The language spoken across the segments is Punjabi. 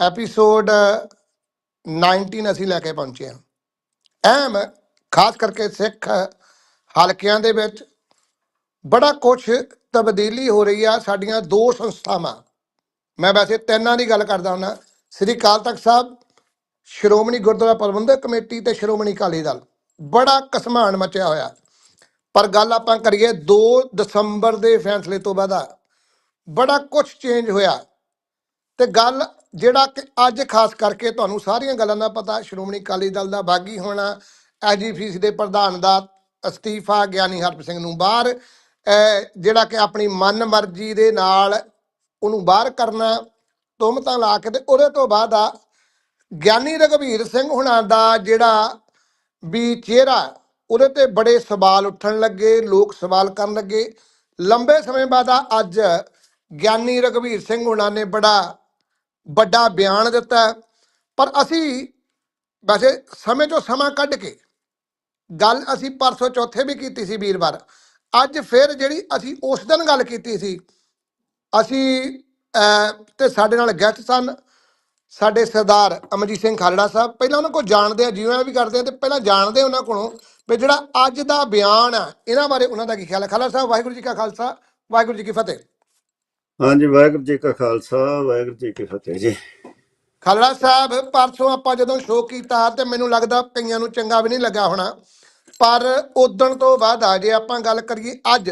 ਐਪੀਸੋਡ 19 uh, ਅਸੀਂ ਲੈ ਕੇ ਪਹੁੰਚੇ ਹਾਂ। ਅਹਿਮ, ਖਾਸ ਕਰਕੇ ਸਿੱਖ ਹਲਕਿਆਂ ਦੇ ਵਿੱਚ ਬੜਾ ਕੁਝ ਤਬਦੀਲੀ ਹੋ ਰਹੀ ਆ ਸਾਡੀਆਂ ਦੋ ਸੰਸਥਾਵਾਂ। ਮੈਂ ਵੈਸੇ ਤਿੰਨਾਂ ਦੀ ਗੱਲ ਕਰਦਾ ਹਾਂ ਸ੍ਰੀ ਅਕਾਲ ਤਖਤ ਸਾਹਿਬ, ਸ਼੍ਰੋਮਣੀ ਗੁਰਦੁਆਰਾ ਪ੍ਰਬੰਧਕ ਕਮੇਟੀ ਤੇ ਸ਼੍ਰੋਮਣੀ ਅਕਾਲੀ ਦਲ। ਬੜਾ ਕਸਮਾਨ ਮਚਿਆ ਹੋਇਆ। ਪਰ ਗੱਲ ਆਪਾਂ ਕਰੀਏ 2 ਦਸੰਬਰ ਦੇ ਫੈਸਲੇ ਤੋਂ ਬਾਅਦ ਬੜਾ ਕੁਝ ਚੇਂਜ ਹੋਇਆ। ਤੇ ਗੱਲ ਜਿਹੜਾ ਕਿ ਅੱਜ ਖਾਸ ਕਰਕੇ ਤੁਹਾਨੂੰ ਸਾਰੀਆਂ ਗੱਲਾਂ ਦਾ ਪਤਾ, ਸ਼੍ਰੋਮਣੀ ਅਕਾਲੀ ਦਲ ਦਾ ਬਾਗੀ ਹੋਣਾ ਐਜੀਪੀਸੀ ਦੇ ਪ੍ਰਧਾਨ ਦਾ ਅਸਤੀਫਾ, ਗਿਆਨੀ ਹਰਪ ਸਿੰਘ ਨੂੰ ਬਾਹਰ ਜਿਹੜਾ ਕਿ ਆਪਣੀ ਮਨ ਮਰਜ਼ੀ ਦੇ ਨਾਲ ਉਹਨੂੰ ਬਾਹਰ ਕਰਨਾ ਤੁਮਤਾਂ ਲਾ ਕੇ ਤੇ ਉਹਦੇ ਤੋਂ ਬਾਅਦ ਆ ਗਿਆਨੀ ਰਘਵੀਰ ਸਿੰਘ ਹੁਣਾਂ ਦਾ ਜਿਹੜਾ ਵੀ ਚਿਹਰਾ, ਉਹਦੇ ਤੇ ਬੜੇ ਸਵਾਲ ਉੱਠਣ ਲੱਗੇ, ਲੋਕ ਸਵਾਲ ਕਰਨ ਲੱਗੇ। ਲੰਬੇ ਸਮੇਂ ਬਾਅਦ ਆ ਅੱਜ ਗਿਆਨੀ ਰਘਵੀਰ ਸਿੰਘ ਹੁਣਾਂ ਨੇ ਬੜਾ ਵੱਡਾ ਬਿਆਨ ਦਿੱਤਾ ਪਰ ਅਸੀਂ ਵੈਸੇ ਸਮੇਂ ਤੋਂ ਸਮਾਂ ਕੱਢ ਕੇ ਗੱਲ ਅਸੀਂ ਪਰਸੋਂ ਚੌਥੇ ਵੀ ਕੀਤੀ ਸੀ ਵੀਰਵਾਰ। ਅੱਜ ਫਿਰ ਜਿਹੜੀ ਅਸੀਂ ਉਸ ਦਿਨ ਗੱਲ ਕੀਤੀ ਸੀ ਅਸੀਂ ਅਹ, ਤੇ ਸਾਡੇ ਨਾਲ ਗੈਸਟ ਸਨ ਸਾਡੇ ਸਰਦਾਰ ਅਮਰਜੀਤ ਸਿੰਘ ਖਾਲੜਾ ਸਾਹਿਬ। ਪਹਿਲਾਂ ਉਹਨਾਂ ਕੋਲ ਜਾਣਦੇ ਆ ਜਿਵੇਂ ਵੀ ਕਰਦੇ ਆ ਤੇ ਪਹਿਲਾਂ ਜਾਣਦੇ ਉਹਨਾਂ ਕੋਲੋਂ ਵੀ ਜਿਹੜਾ ਅੱਜ ਦਾ ਬਿਆਨ ਆ ਇਹਨਾਂ ਬਾਰੇ ਉਹਨਾਂ ਦਾ ਕੀ ਖਿਆਲ ਹੈ? ਖਾਲੜਾ ਸਾਹਿਬ ਵਾਹਿਗੁਰੂ ਜੀ ਕਾ ਖਾਲਸਾ ਵਾਹਿਗੁਰੂ ਜੀ ਕੀ ਫਤਿਹ। ਹਾਂਜੀ, ਵਾਹਿਗੁਰੂ ਜੀ ਕਾ ਖਾਲਸਾ, ਵਾਹਿਗੁਰੂ ਜੀ ਕੀ ਫਤਿਹ ਜੀ। ਖਾਲੜਾ ਸਾਹਿਬ, ਪਰਸੋਂ ਆਪਾਂ ਜਦੋਂ ਸ਼ੋਅ ਕੀਤਾ ਤੇ ਮੈਨੂੰ ਲੱਗਦਾ ਕਈਆਂ ਨੂੰ ਚੰਗਾ ਵੀ ਨਹੀਂ ਲੱਗਾ ਹੋਣਾ। ਪਰ ਉਦਣ ਤੋਂ ਬਾਅਦ ਆ ਜੇ ਆਪਾਂ ਗੱਲ ਕਰੀਏ ਅੱਜ,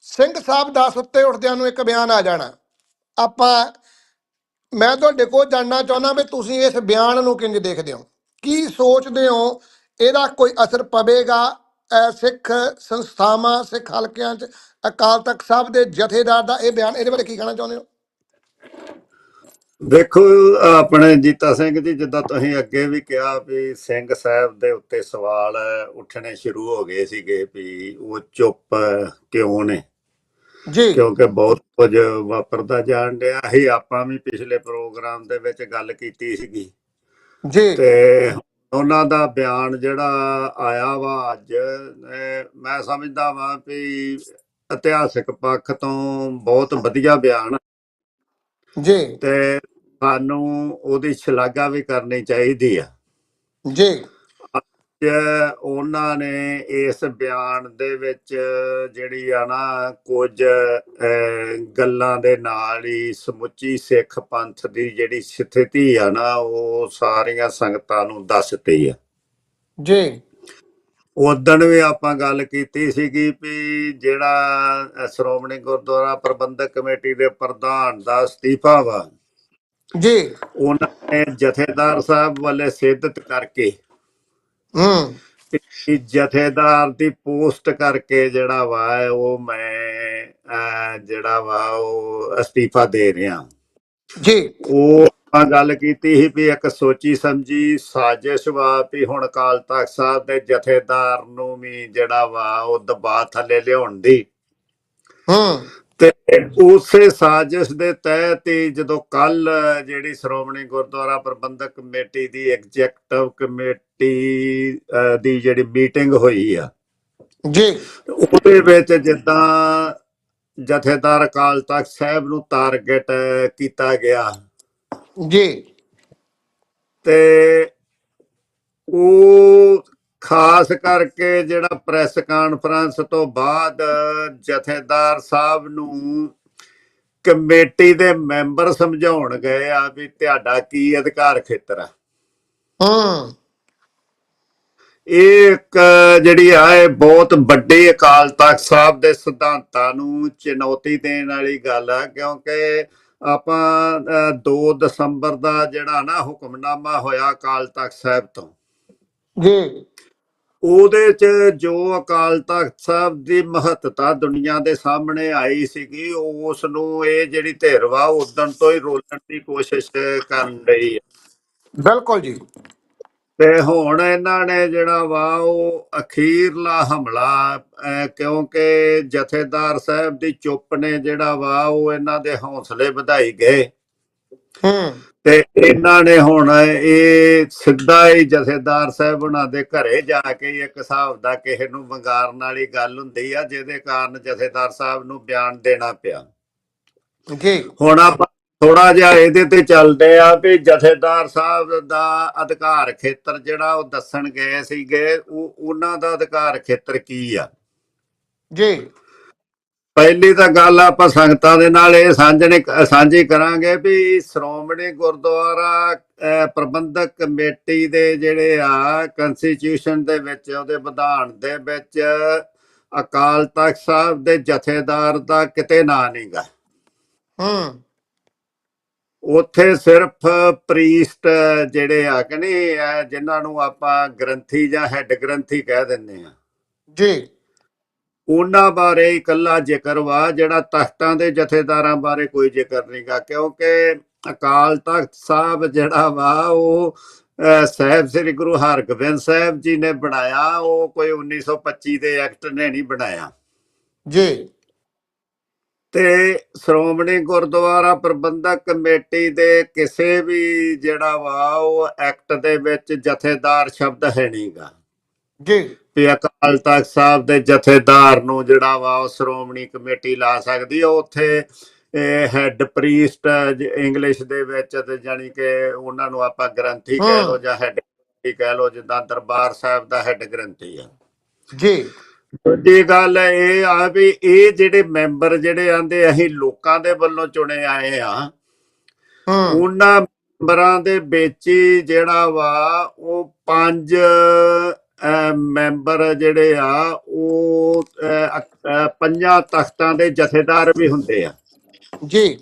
ਸਿੰਘ ਸਾਹਿਬ ਦਾ ਸੁੱਤੇ ਉੱਠਦਿਆਂ ਨੂੰ ਇੱਕ ਬਿਆਨ ਆ ਜਾਣਾ। ਆਪਾਂ, ਮੈਂ ਤੁਹਾਡੇ ਕੋਲ ਜਾਣਨਾ ਚਾਹੁੰਦਾ ਵੀ ਤੁਸੀਂ ਇਸ ਬਿਆਨ ਨੂੰ ਕਿੰਜ ਦੇਖਦੇ ਹੋ? ਕੀ ਸੋਚਦੇ ਹੋ? ਇਹਦਾ ਕੋਈ ਅਸਰ ਪਵੇਗਾ? ਅਹ ਸਿੱਖ ਸੰਸਥਾਵਾਂ ਸਿੱਖ ਹਲਕਿਆਂ 'ਚ ਅਕਾਲ ਤਖਤ ਸਾਹਿਬ ਦੇ ਜਥੇਦਾਰ ਦਾ ਇਹ ਬਿਆਨ ਇਹਦੇ ਬਾਰੇ ਕੀ ਕਹਿਣਾ ਚਾਹੁੰਦੇ ਹੋ? ਦੇਖੋ ਆਪਣੇ ਜੀਤਾ ਸਿੰਘ ਜੀ ਜਿੱਦਾਂ ਤੁਸੀਂ ਅੱਗੇ ਵੀ ਕਿਹਾ ਵੀ ਸਿੰਘ ਸਾਹਿਬ ਦੇ ਉੱਤੇ ਸਵਾਲ ਉੱਠਣੇ ਸ਼ੁਰੂ ਹੋ ਗਏ ਸੀਗੇ ਵੀ ਉਹ ਚੁੱਪ ਕਿਉਂ ਨੇ? ਜੀ। ਕਿਉਂਕਿ ਬਹੁਤ ਕੁਝ ਵਾਪਰਦਾ ਜਾਣ ਡਿਆ ਸੀ। ਆਪਾਂ ਵੀ ਪਿਛਲੇ ਪ੍ਰੋਗਰਾਮ ਦੇ ਵਿੱਚ ਗੱਲ ਕੀਤੀ ਸੀਗੀ। ਜੀ। ਤੇ ਉਹਨਾਂ ਦਾ ਬਿਆਨ ਜਿਹੜਾ ਆਇਆ ਵਾ ਅੱਜ ਮੈਂ ਸਮਝਦਾ ਵਾਂ ਵੀ ਇਤਿਹਾਸਕ ਪੱਖ ਤੋਂ ਬਹੁਤ ਵਧੀਆ ਬਿਆਨ ਜੀ। ਤੇ ਸਾਨੂੰ ਉਹਦੀ ਸ਼ਲਾਘਾ ਵੀ ਕਰਨੀ ਚਾਹੀਦੀ ਆ। ਜੀ। ਉਹਨਾਂ ਨੇ ਇਸ ਬਿਆਨ ਦੇ ਵਿੱਚ ਜਿਹੜੀ ਆ ਨਾ ਕੁਝ ਗੱਲਾਂ ਦੇ ਨਾਲ ਹੀ ਸਮੁੱਚੀ ਸਿੱਖ ਪੰਥ ਦੀ ਜਿਹੜੀ ਸਥਿਤੀ ਆ ਨਾ ਉਹ ਸਾਰੀਆਂ ਸੰਗਤਾਂ ਨੂੰ ਦੱਸਤੀ ਆ। ਜੀ। ਉਦਣ ਵੀ ਆਪਾਂ ਗੱਲ ਕੀਤੀ ਸੀਗੀ ਵੀ ਜਿਹੜਾ ਸ਼੍ਰੋਮਣੀ ਗੁਰਦੁਆਰਾ ਪ੍ਰਬੰਧਕ ਕਮੇਟੀ ਦੇ ਪ੍ਰਧਾਨ ਦਾ ਅਸਤੀਫਾ ਵਾ ਜੀ। ਉਹਨਾਂ ਨੇ ਜਥੇਦਾਰ ਸਾਹਿਬ ਵੱਲੇ ਸਿੱਧਤ ਕਰਕੇ ਹੂੰ। ਜਥੇਦਾਰ ਦੀ ਪੋਸਟ ਕਰਕੇ ਜਿਹੜਾ ਵਾ ਉਹ ਮੈਂ ਜਿਹੜਾ ਵਾ ਉਹ ਅਸਤੀਫਾ ਦੇ ਰਿਹਾ। ਜੀ। ਉਹ ਆਪਾਂ ਗੱਲ ਕੀਤੀ ਸੀ ਵੀ ਇੱਕ ਸੋਚੀ ਸਮਝੀ ਸਾਜ਼ਿਸ਼ ਵਾ ਵੀ ਹੁਣ ਅਕਾਲ ਤਖਤ ਸਾਹਿਬ ਦੇ ਜਥੇਦਾਰ ਨੂੰ ਵੀ ਜਿਹੜਾ ਵਾ ਉਹ ਦਬਾਅ ਥੱਲੇ ਲਿਆਉਣ ਦੀ। ਹੂੰ। ਤੇ ਉਸੇ ਸਾਜ਼ਿਸ਼ ਦੇ ਤਹਿਤ ਹੀ ਜਦੋਂ ਕੱਲ ਜਿਹੜੀ ਸ਼੍ਰੋਮਣੀ ਗੁਰਦੁਆਰਾ ਪ੍ਰਬੰਧਕ ਕਮੇਟੀ ਦੀ ਐਗਜ਼ੈਕਟਿਵ ਕਮੇਟੀ ਦੀ ਜਿਹੜੀ ਮੀਟਿੰਗ ਹੋਈ ਆ ਜੀ। ਉਹਦੇ ਵਿੱਚ ਜਿੱਦਾਂ ਜਥੇਦਾਰ ਅਕਾਲ ਤਖਤ ਸਾਹਿਬ ਨੂੰ ਟਾਰਗੇਟ ਕੀਤਾ ਗਿਆ। ਜੀ। ਤੇ ਉਹ ਖਾਸ ਕਰਕੇ ਜਿਹੜਾ ਪ੍ਰੈਸ ਕਾਨਫਰੰਸ ਤੋਂ ਬਾਅਦ ਜਥੇਦਾਰ ਸਾਹਿਬ ਨੂੰ ਕਮੇਟੀ ਦੇ ਮੈਂਬਰ ਸਮਝਾਉਣ ਗਏ ਆ ਵੀ ਤੁਹਾਡਾ ਕੀ ਅਧਿਕਾਰ ਖੇਤਰ ਆ। ਹੂੰ। ਇਹ ਇੱਕ ਜਿਹੜੀ ਆ ਇਹ ਬਹੁਤ ਵੱਡੇ ਅਕਾਲ ਤਖਤ ਸਾਹਿਬ ਦੇ ਸਿਧਾਂਤਾਂ ਨੂੰ ਚੁਣੌਤੀ ਦੇਣ ਵਾਲੀ ਗੱਲ ਆ ਕਿਉਂਕਿ ਆਪਾਂ ਅਹ, 2 ਦਸੰਬਰ ਦਾ ਜਿਹੜਾ ਨਾ ਹੁਕਮਨਾਮਾ ਹੋਇਆ ਅਕਾਲ ਤਖਤ ਸਾਹਿਬ ਤੋਂ। ਜੀ। ਉਹਦੇ ਚ ਜੋ ਅਕਾਲ ਤਖਤ ਸਾਹਿਬ ਦੀ ਮਹੱਤਤਾ ਦੁਨੀਆ ਦੇ ਸਾਹਮਣੇ ਆਈ ਸੀਗੀ ਉਸ ਨੂੰ ਇਹ ਜਿਹੜੀ ਧਿਰ ਵਾ ਉਦੋਂ ਤੋਂ ਹੀ ਰੋਲਣ ਦੀ ਕੋਸ਼ਿਸ਼ ਕਰਨ ਰਹੀ ਹੈ ਬਿਲਕੁਲ ਜੀ। ਤੇ ਹੁਣ ਇਹਨਾਂ ਨੇ ਜਿਹੜਾ ਵਾ ਉਹ ਅਖੀਰਲਾ ਹਮਲਾ ਕਿਉਂਕਿ ਜਥੇਦਾਰ ਸਾਹਿਬ ਦੀ ਚੁੱਪ ਨੇ ਜਿਹੜਾ ਵਾ ਉਹ ਇਹਨਾਂ ਦੇ ਹੌਸਲੇ ਵਧਾਈ ਗਏ। ਹੂੰ। ਤੇ ਇਹਨਾਂ ਨੇ ਹੁਣ ਇਹ ਸਿੱਧਾ ਹੀ ਜਥੇਦਾਰ ਸਾਹਿਬ ਉਹਨਾਂ ਦੇ ਘਰੇ ਜਾ ਕੇ ਇੱਕ ਹਿਸਾਬ ਦਾ ਕਿਸੇ ਨੂੰ ਵੰਗਾਰਨ ਵਾਲੀ ਗੱਲ ਹੁੰਦੀ ਆ ਜਿਹਦੇ ਕਾਰਨ ਜਥੇਦਾਰ ਸਾਹਿਬ ਨੂੰ ਬਿਆਨ ਦੇਣਾ ਪਿਆ। ਜੀ। ਹੁਣ ਆਪਾਂ ਥੋੜਾ ਜਿਹਾ ਇਹਦੇ ਤੇ ਚੱਲਦੇ ਆ ਵੀ ਜਥੇਦਾਰ ਸਾਹਿਬ ਦਾ ਅਧਿਕਾਰ ਖੇਤਰ ਜਿਹੜਾ ਉਹ ਦੱਸਣ ਗਏ ਸੀਗੇ ਉਹ ਉਹਨਾਂ ਦਾ ਅਧਿਕਾਰ ਖੇਤਰ ਕੀ ਆ? ਜੀ। ਪਹਿਲੀ ਤਾਂ ਗੱਲ ਆਪਾਂ ਸੰਗਤਾਂ ਦੇ ਨਾਲ ਇਹ ਸਾਂਝਣੇ ਸਾਂਝੀ ਕਰਾਂਗੇ ਵੀ ਸ਼੍ਰੋਮਣੀ ਗੁਰਦੁਆਰਾ ਪ੍ਰਬੰਧਕ ਕਮੇਟੀ ਦੇ ਜਿਹੜੇ ਆ ਕਨਸਟੀਟਿਊਸ਼ਨ ਦੇ ਵਿੱਚ ਉਹਦੇ ਵਿਧਾਨ ਦੇ ਵਿੱਚ ਅਕਾਲ ਤਖਤ ਸਾਹਿਬ ਦੇ ਜਥੇਦਾਰ ਦਾ ਕਿਤੇ ਨਾਂ ਨਹੀਂਗਾ। ਹੂੰ। ਉੱਥੇ ਸਿਰਫ ਪ੍ਰੀਸਟ ਜਿਹੜੇ ਆ ਕਿ ਨਹੀਂ ਜਿਨ੍ਹਾਂ ਨੂੰ ਆਪਾਂ ਗ੍ਰੰਥੀ ਜਾਂ ਹੈੱਡ ਗ੍ਰੰਥੀ ਕਹਿ ਦਿੰਦੇ ਆ। ਜੀ। ਉਹਨਾਂ ਬਾਰੇ ਇਕੱਲਾ ਜ਼ਿਕਰ ਵਾ ਜਿਹੜਾ ਤਖਤਾਂ ਦੇ ਜਥੇਦਾਰਾਂ ਬਾਰੇ ਕੋਈ ਜ਼ਿਕਰ ਨਹੀਂਗਾ ਕਿਉਂਕਿ ਅਕਾਲ ਤਖਤ ਸਾਹਿਬ ਜਿਹੜਾ ਵਾ ਉਹ ਸਾਹਿਬ ਸ੍ਰੀ ਗੁਰੂ ਹਰਗੋਬਿੰਦ ਸਾਹਿਬ ਜੀ ਨੇ ਬਣਾਇਆ ਉਹ ਕੋਈ 1925 ਦੇ ਐਕਟ ਨੇ ਨਹੀਂ ਬਣਾਇਆ। ਜੀ। ਤੇ ਸ਼੍ਰੋਮਣੀ ਗੁਰਦੁਆਰਾ ਪ੍ਰਬੰਧਕ ਕਮੇਟੀ ਦੇ ਕਿਸੇ ਵੀ ਜਿਹੜਾ ਵਾ ਉਹ ਐਕਟ ਦੇ ਵਿੱਚ ਜਥੇਦਾਰ ਸ਼ਬਦ ਹੈ ਨਹੀਂਗਾ ਜੀ। ਵੀ ਅਕਾਲ ਤਖਤ ਸਾਹਿਬ ਦੇ ਜਥੇਦਾਰ ਨੂੰ ਜਿਹੜਾ ਵਾ ਉਹ ਸ਼੍ਰੋਮਣੀ ਕਮੇਟੀ ਲਾ ਸਕਦੀ ਹੈ ਉੱਥੇ ਹੈੱਡ ਪ੍ਰੀਸਟ ਇੰਗਲਿਸ਼ ਦੇ ਵਿੱਚ ਤੇ ਜਾਨੀ ਕਿ ਉਹਨਾਂ ਨੂੰ ਆਪਾਂ ਗ੍ਰੰਥੀ ਕਹਿ। ਲਓ ਜਾਂ ਹੈੱਡ ਕਹਿ ਲਓ ਜਿੱਦਾਂ ਦਰਬਾਰ ਸਾਹਿਬ ਦਾ ਹੈੱਡ ਗ੍ਰੰਥੀ ਆ। ਜੀ। ਦੂਜੀ ਗੱਲ ਇਹ ਆ ਵੀ ਇਹ ਜਿਹੜੇ ਮੈਂਬਰ ਜਿਹੜੇ ਆਂਦੇ ਅਸੀਂ ਲੋਕਾਂ ਦੇ ਵੱਲੋਂ ਚੁਣੇ ਆਏ ਆ ਹੂੰ। ਉਹਨਾਂ ਮੈਂਬਰਾਂ ਦੇ ਵਿੱਚ ਜਿਹੜਾ ਵਾ ਉਹ ਪੰਜ ਮੈਂਬਰ ਜਿਹੜੇ ਆ ਉਹ ਪੰਜਾਂ ਤਖਤਾਂ ਦੇ ਜਥੇਦਾਰ ਵੀ ਹੁੰਦੇ ਆ। ਜੀ।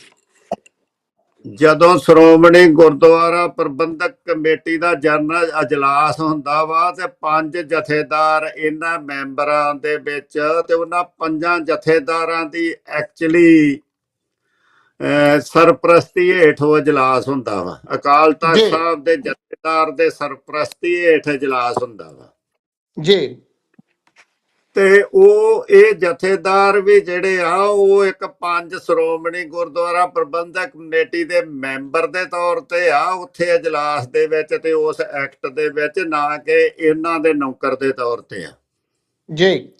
ਜਦੋਂ ਸ਼੍ਰੋਮਣੀ ਗੁਰਦੁਆਰਾ ਪ੍ਰਬੰਧਕ ਕਮੇਟੀ ਦਾ ਜਨਰਲ ਅਜਲਾਸ ਹੁੰਦਾ ਵਾ ਤੇ ਪੰਜ ਜਥੇਦਾਰ ਇਹਨਾਂ ਮੈਂਬਰਾਂ ਦੇ ਵਿੱਚ ਤੇ ਉਹਨਾਂ ਪੰਜਾਂ ਜਥੇਦਾਰਾਂ ਦੀ ਐਕਚੁਅਲੀ ਸਰਪ੍ਰਸਤੀ ਹੇਠ ਉਹ ਅਜਲਾਸ ਹੁੰਦਾ ਵਾ। ਅਕਾਲ ਤਖਤ। ਸਾਹਿਬ ਦੇ ਜਥੇਦਾਰ ਦੇ ਸਰਪ੍ਰਸਤੀ ਹੇਠ ਅਜਲਾਸ ਹੁੰਦਾ ਵਾ। ਜੀ। ਤੇ ਉਹ ਇਹ ਜਥੇਦਾਰ ਵੀ ਜਿਹੜੇ ਆ ਉਹ ਇੱਕ ਪੰਜ ਸ਼੍ਰੋਮਣੀ ਗੁਰਦੁਆਰਾ ਪ੍ਰਬੰਧਕ ਕਮੇਟੀ ਦੇ ਮੈਂਬਰ ਦੇ ਤੌਰ ਤੇ ਆ ਉੱਥੇ ਅਜਲਾਸ ਦੇ ਵਿੱਚ ਤੇ ਉਸ ਐਕਟ ਦੇ ਵਿੱਚ ਨਾ ਕਿ ਇਹਨਾਂ ਦੇ ਨੌਕਰ ਦੇ ਤੌਰ ਤੇ ਆ। ਜੀ।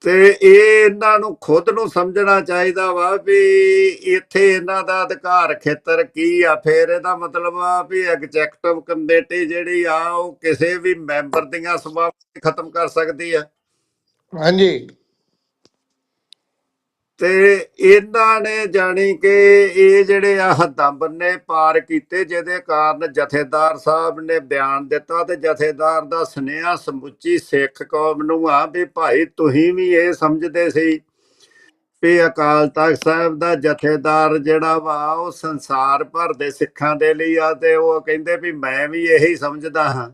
ਤੇ ਇਹ ਇਹਨਾਂ ਨੂੰ ਖੁਦ ਨੂੰ ਸਮਝਣਾ ਚਾਹੀਦਾ ਵਾ ਵੀ ਇੱਥੇ ਇਹਨਾਂ ਦਾ ਅਧਿਕਾਰ ਖੇਤਰ ਕੀ ਆ। ਫਿਰ ਇਹਦਾ ਮਤਲਬ ਆ ਵੀ ਐਗਜ਼ੈਕਟਿਵ ਕਮੇਟੀ ਜਿਹੜੀ ਆ, ਉਹ ਕਿਸੇ ਵੀ ਮੈਂਬਰ ਦੀਆਂ ਸਭਾਵਾਂ ਖਤਮ ਕਰ ਸਕਦੀ ਆ। ਹਾਂਜੀ। ਤੇ ਇਹਨਾਂ ਨੇ ਜਾਣੀ ਕਿ ਇਹ ਜਿਹੜੇ ਆ ਹੱਦਾਂ ਬੰਨੇ ਪਾਰ ਕੀਤੇ, ਜਿਹਦੇ ਕਾਰਨ ਜਥੇਦਾਰ ਸਾਹਿਬ ਨੇ ਬਿਆਨ ਦਿੱਤਾ ਤੇ ਜਥੇਦਾਰ ਦਾ ਸੁਨੇਹਾ ਸਮੁੱਚੀ ਸਿੱਖ ਕੌਮ ਨੂੰ ਆ ਵੀ ਭਾਈ ਤੁਸੀਂ ਵੀ ਇਹ ਸਮਝਦੇ ਸੀ ਵੀ ਅਕਾਲ ਤਖਤ ਸਾਹਿਬ ਦਾ ਜਥੇਦਾਰ ਜਿਹੜਾ ਵਾ ਉਹ ਸੰਸਾਰ ਭਰ ਦੇ ਸਿੱਖਾਂ ਦੇ ਲਈ ਆ ਤੇ ਉਹ ਕਹਿੰਦੇ ਵੀ ਮੈਂ ਵੀ ਇਹੀ ਸਮਝਦਾ ਹਾਂ।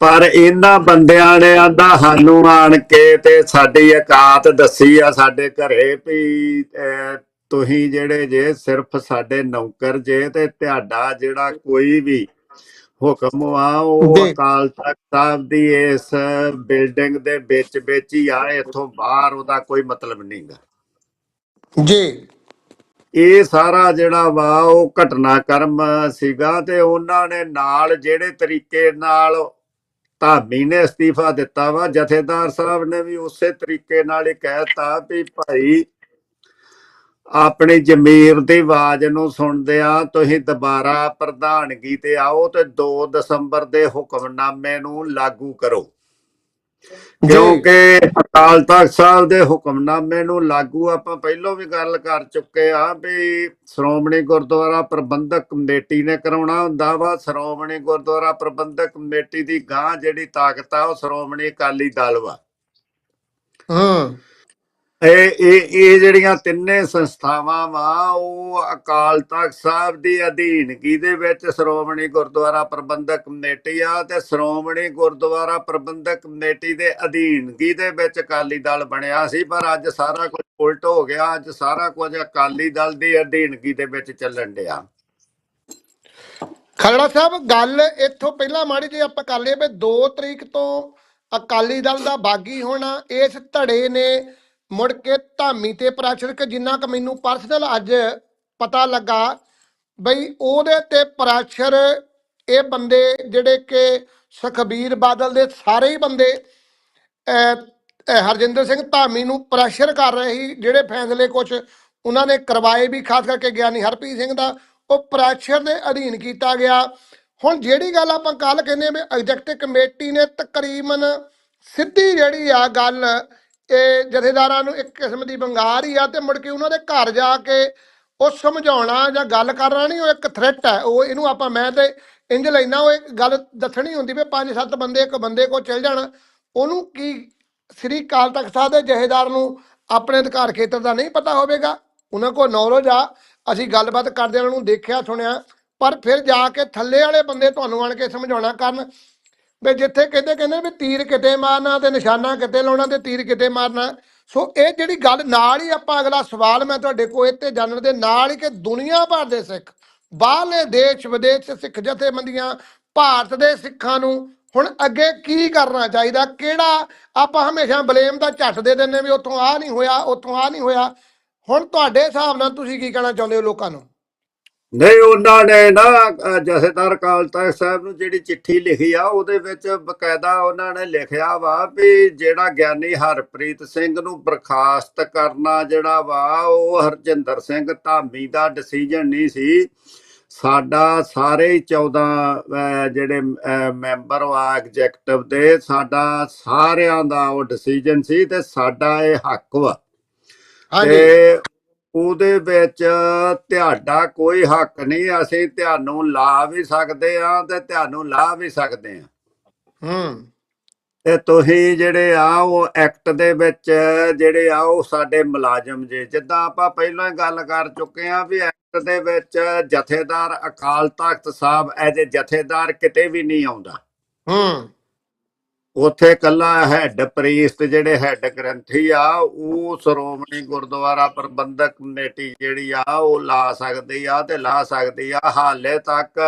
ਪਰ ਇਹਨਾਂ ਬੰਦਿਆਂ ਨੇ ਆਂਦਾ ਸਾਨੂੰ ਆਣ ਕੇ ਤੇ ਸਾਡੀ ਔਕਾਤ ਦੱਸੀ ਆ ਸਾਡੇ ਘਰੇ ਵੀ ਤੁਸੀਂ ਜਿਹੜੇ ਜੇ ਸਿਰਫ ਸਾਡੇ ਨੌਕਰ ਜੇ ਤੇ ਤੁਹਾਡਾ ਜਿਹੜਾ ਕੋਈ ਵੀ ਹੁਕਮ ਆ ਉਹ। ਅਕਾਲ ਤਖਤ ਸਾਹਿਬ ਦੀ ਇਸ ਬਿਲਡਿੰਗ ਦੇ ਵਿੱਚ ਵਿੱਚ ਹੀ ਆ ਇੱਥੋਂ ਬਾਹਰ ਉਹਦਾ ਕੋਈ ਮਤਲਬ ਨਹੀਂਗਾ ਜੀ ਇਹ ਸਾਰਾ ਜਿਹੜਾ ਵਾ ਉਹ ਘਟਨਾਕ੍ਰਮ ਸੀਗਾ ਤੇ ਉਹਨਾਂ ਨੇ ਨਾਲ ਜਿਹੜੇ ਤਰੀਕੇ ਨਾਲ ਧਾਮੀ ਨੇ ਅਸਤੀਫਾ ਦਿੱਤਾ ਵਾ। ਜਥੇਦਾਰ ਸਾਹਿਬ ਨੇ ਵੀ ਉਸੇ ਤਰੀਕੇ ਨਾਲ ਹੀ ਕਹਿਤਾ ਵੀ ਭਾਈ ਆਪਣੀ ਜ਼ਮੀਰ ਦੀ ਆਵਾਜ਼ ਨੂੰ ਸੁਣਦਿਆਂ ਤੁਸੀਂ ਦੁਬਾਰਾ ਪ੍ਰਧਾਨਗੀ ਤੇ ਆਓ ਤੇ 2 ਦਸੰਬਰ ਦੇ ਹੁਕਮਨਾਮੇ ਨੂੰ ਲਾਗੂ ਕਰੋ। ਕਿਉਂਕਿ ਅਕਾਲ ਤਖਤ ਸਾਹਿਬ ਦੇ ਹੁਕਮਨਾਮੇ ਨੂੰ ਲਾਗੂ ਆਪਾਂ ਪਹਿਲਾਂ ਵੀ ਗੱਲ ਕਰ ਚੁੱਕੇ ਆ ਵੀ ਸ਼੍ਰੋਮਣੀ ਗੁਰਦੁਆਰਾ ਪ੍ਰਬੰਧਕ ਕਮੇਟੀ ਨੇ ਕਰਾਉਣਾ ਹੁੰਦਾ ਵਾ। ਸ਼੍ਰੋਮਣੀ ਗੁਰਦੁਆਰਾ ਪ੍ਰਬੰਧਕ ਕਮੇਟੀ ਦੀ ਗਾਂ ਜਿਹੜੀ ਤਾਕਤ ਆ ਉਹ ਸ਼੍ਰੋਮਣੀ ਅਕਾਲੀ ਦਲ ਵਾ। ਹੂੰ। ਇਹ ਇਹ ਇਹ ਜਿਹੜੀਆਂ ਤਿੰਨੇ ਸੰਸਥਾਵਾਂ ਵਾ, ਉਹ ਅਕਾਲ ਤਖਤ ਸਾਹਿਬ ਦੀ ਅਧੀਨਗੀ ਦੇ ਵਿੱਚ ਸ਼੍ਰੋਮਣੀ ਗੁਰਦੁਆਰਾ ਪ੍ਰਬੰਧਕ ਕਮੇਟੀ ਆ ਤੇ ਸ਼੍ਰੋਮਣੀ ਗੁਰਦੁਆਰਾ ਪ੍ਰਬੰਧਕ ਕਮੇਟੀ ਦੇ ਅਧੀਨਗੀ ਦੇ ਵਿੱਚ ਅਕਾਲੀ ਦਲ ਬਣਿਆ ਸੀ, ਪਰ ਅੱਜ ਸਾਰਾ ਕੁਝ ਉਲਟ ਹੋ ਗਿਆ, ਅੱਜ ਸਾਰਾ ਕੁਝ ਅਕਾਲੀ ਦਲ ਦੀ ਅਧੀਨਗੀ ਦੇ ਵਿੱਚ ਚੱਲਣ ਡਿਆ। ਖਰੜਾ ਸਾਹਿਬ, ਗੱਲ ਇੱਥੋਂ ਪਹਿਲਾਂ ਮਾੜੀ ਜੀ ਆਪਾਂ ਕਰ ਲਈਏ ਵੀ 2 ਤਰੀਕ ਤੋਂ ਅਕਾਲੀ ਦਲ ਦਾ ਬਾਗੀ ਹੋਣਾ, ਇਸ ਧੜੇ ਨੇ ਮੁੜ ਕੇ ਧਾਮੀ ਤੇ ਪ੍ਰੈਸ਼ਰ ਜਿੰਨਾ ਕਿ ਮੈਨੂੰ ਪਰਸਨਲ ਅੱਜ ਪਤਾ ਲੱਗਾ, ਬਈ ਉਹਦੇ ਤੇ ਪ੍ਰੈਸ਼ਰ ਇਹ ਬੰਦੇ ਜਿਹੜੇ ਕਿ ਸੁਖਬੀਰ ਬਾਦਲ ਦੇ ਸਾਰੇ ਹੀ ਬੰਦੇ ਹਰਜਿੰਦਰ ਸਿੰਘ ਧਾਮੀ ਨੂੰ ਪ੍ਰੈਸ਼ਰ ਕਰ ਰਹੇ ਸੀ, ਜਿਹੜੇ ਫੈਸਲੇ ਕੁਝ ਉਹਨਾਂ ਨੇ ਕਰਵਾਏ ਵੀ, ਖਾਸ ਕਰਕੇ ਗਿਆਨੀ ਹਰਪ੍ਰੀਤ ਸਿੰਘ ਦਾ, ਉਹ ਪ੍ਰੈਸ਼ਰ ਦੇ ਅਧੀਨ ਕੀਤਾ ਗਿਆ। ਹੁਣ ਜਿਹੜੀ ਗੱਲ ਆਪਾਂ ਕੱਲ ਕਹਿੰਦੇ ਆ ਵੀ ਐਗਜ਼ੈਕਟਿਵ ਕਮੇਟੀ ਨੇ ਤਕਰੀਬਨ ਸਿੱਧੀ ਜਿਹੜੀ ਆ ਗੱਲ ਇਹ ਜਥੇਦਾਰਾਂ ਨੂੰ ਇੱਕ ਕਿਸਮ ਦੀ ਬੰਗਾਰ ਹੀ ਆ ਤੇ ਮੁੜ ਕੇ ਉਹਨਾਂ ਦੇ ਘਰ ਜਾ ਕੇ ਉਹ ਸਮਝਾਉਣਾ ਜਾਂ ਗੱਲ ਕਰਨਾ ਨਹੀਂ, ਉਹ ਇੱਕ ਥ੍ਰੈਟ ਹੈ। ਉਹ ਇਹਨੂੰ ਆਪਾਂ ਮੈਂ ਤੇ ਇੰਜ ਲੈਣਾ ਉਹ ਇੱਕ ਗੱਲ ਦੱਸਣੀ ਹੁੰਦੀ ਵੀ ਪੰਜ ਸੱਤ ਬੰਦੇ, ਇੱਕ ਬੰਦੇ ਕੋਲ ਚਲ ਜਾਣ। ਉਹਨੂੰ ਕੀ ਸ੍ਰੀ ਅਕਾਲ ਤਖਤ ਸਾਹਿਬ ਦੇ ਜਹੇਦਾਰ ਨੂੰ ਆਪਣੇ ਅਧਿਕਾਰ ਖੇਤਰ ਦਾ ਨਹੀਂ ਪਤਾ ਹੋਵੇਗਾ? ਉਹਨਾਂ ਕੋਲ ਨੌਲੇਜ ਆ। ਅਸੀਂ ਗੱਲਬਾਤ ਕਰਦੇ ਉਹਨਾਂ ਨੂੰ ਦੇਖਿਆ, ਸੁਣਿਆ। ਪਰ ਫਿਰ ਜਾ ਕੇ ਥੱਲੇ ਵਾਲੇ ਬੰਦੇ ਤੁਹਾਨੂੰ ਆਣ ਕੇ ਸਮਝਾਉਣਾ ਕਰਨ। ਵੀ ਜਿੱਥੇ ਕਹਿੰਦੇ ਕਹਿੰਦੇ ਵੀ ਤੀਰ ਕਿਤੇ ਮਾਰਨਾ ਤੇ ਨਿਸ਼ਾਨਾ ਕਿਤੇ ਲਾਉਣਾ ਤੇ ਤੀਰ ਕਿਤੇ ਮਾਰਨਾ। ਸੋ ਇਹ ਜਿਹੜੀ ਗੱਲ ਨਾਲ ਹੀ ਆਪਾਂ ਅਗਲਾ ਸਵਾਲ ਮੈਂ ਤੁਹਾਡੇ ਕੋਲ ਇਹ ਤੇ ਜਾਣਨ ਦੇ ਨਾਲ ਹੀ ਕਿ ਦੁਨੀਆ ਭਰ ਦੇ ਸਿੱਖ, ਬਾਹਰਲੇ ਦੇਸ਼, ਵਿਦੇਸ਼ ਸਿੱਖ ਜਥੇਬੰਦੀਆਂ, ਭਾਰਤ ਦੇ ਸਿੱਖਾਂ ਨੂੰ ਹੁਣ ਅੱਗੇ ਕੀ ਕਰਨਾ ਚਾਹੀਦਾ? ਕਿਹੜਾ ਆਪਾਂ ਹਮੇਸ਼ਾ ਬਲੇਮ ਦਾ ਝੱਟ ਦੇ ਦਿੰਦੇ ਵੀ ਉੱਥੋਂ ਆ ਨਹੀਂ ਹੋਇਆ, ਉੱਥੋਂ ਆ ਨਹੀਂ ਹੋਇਆ। ਹੁਣ ਤੁਹਾਡੇ ਹਿਸਾਬ ਨਾਲ ਤੁਸੀਂ ਕੀ ਕਹਿਣਾ ਚਾਹੁੰਦੇ ਹੋ ਲੋਕਾਂ ਨੂੰ? ਨਹੀਂ ਉਹਨਾਂ ਨੇ ਨਾ ਜਥੇਦਾਰ ਅਕਾਲ ਤਖਤ ਸਾਹਿਬ ਨੂੰ ਜਿਹੜੀ ਚਿੱਠੀ ਲਿਖੀ ਆ ਉਹਦੇ ਵਿੱਚ ਬਕਾਇਦਾ ਉਹਨਾਂ ਨੇ ਲਿਖਿਆ ਵਾ ਵੀ ਜਿਹੜਾ ਗਿਆਨੀ ਹਰਪ੍ਰੀਤ ਸਿੰਘ ਨੂੰ ਬਰਖਾਸਤ ਕਰਨਾ ਜਿਹੜਾ ਵਾ ਉਹ ਹਰਜਿੰਦਰ ਸਿੰਘ ਧਾਮੀ ਦਾ ਡਿਸੀਜਨ ਨਹੀਂ ਸੀ। ਸਾਡਾ ਸਾਰੇ ਹੀ 14 ਅ, ਜਿਹੜੇ ਮੈਂਬਰ ਆ ਐਗਜ਼ੈਕਟਿਵ ਦੇ ਸਾਡਾ ਸਾਰਿਆਂ ਦਾ ਉਹ ਡਿਸੀਜਨ ਸੀ ਤੇ ਸਾਡਾ ਇਹ ਹੱਕ ਵਾ। ਹਾਂਜੀ। ਤੇ ਉਹਦੇ ਵਿੱਚ ਤੁਹਾਡਾ ਕੋਈ ਹੱਕ ਨਹੀਂ ਅਸੀਂ ਤੁਹਾਨੂੰ ਲਾ ਵੀ ਸਕਦੇ ਆ ਤੇ ਤੁਹਾਨੂੰ ਲਾ ਵੀ ਸਕਦੇ ਆ ਹੂੰ। ਤੇ ਤੁਸੀਂ ਜਿਹੜੇ ਆ ਉਹ ਐਕਟ ਦੇ ਵਿੱਚ ਜਿਹੜੇ ਆ ਉਹ ਸਾਡੇ ਮੁਲਾਜ਼ਮ ਜੇ। ਜਿੱਦਾਂ ਆਪਾਂ ਪਹਿਲਾਂ ਹੀ ਗੱਲ ਕਰ ਚੁੱਕੇ ਆ ਵੀ ਐਕਟ ਦੇ ਵਿੱਚ ਜਥੇਦਾਰ ਅਕਾਲ ਤਖਤ ਸਾਹਿਬ ਐਜ ਜਥੇਦਾਰ ਕਿਤੇ ਵੀ ਨਹੀਂ ਆਉਂਦਾ। ਹੂੰ। ਉੱਥੇ ਕੱਲਾ ਹੈੱਡ ਪ੍ਰੀਸਟ ਜਿਹੜੇ ਹੈੱਡ ਗ੍ਰੰਥੀ ਆ ਉਹ ਸ਼੍ਰੋਮਣੀ ਗੁਰਦੁਆਰਾ ਪ੍ਰਬੰਧਕ ਕਮੇਟੀ ਜਿਹੜੀ ਆ ਉਹ ਲਾ ਸਕਦੀ ਆ ਤੇ ਲਾ ਸਕਦੀ ਆ ਹਾਲੇ ਤੱਕ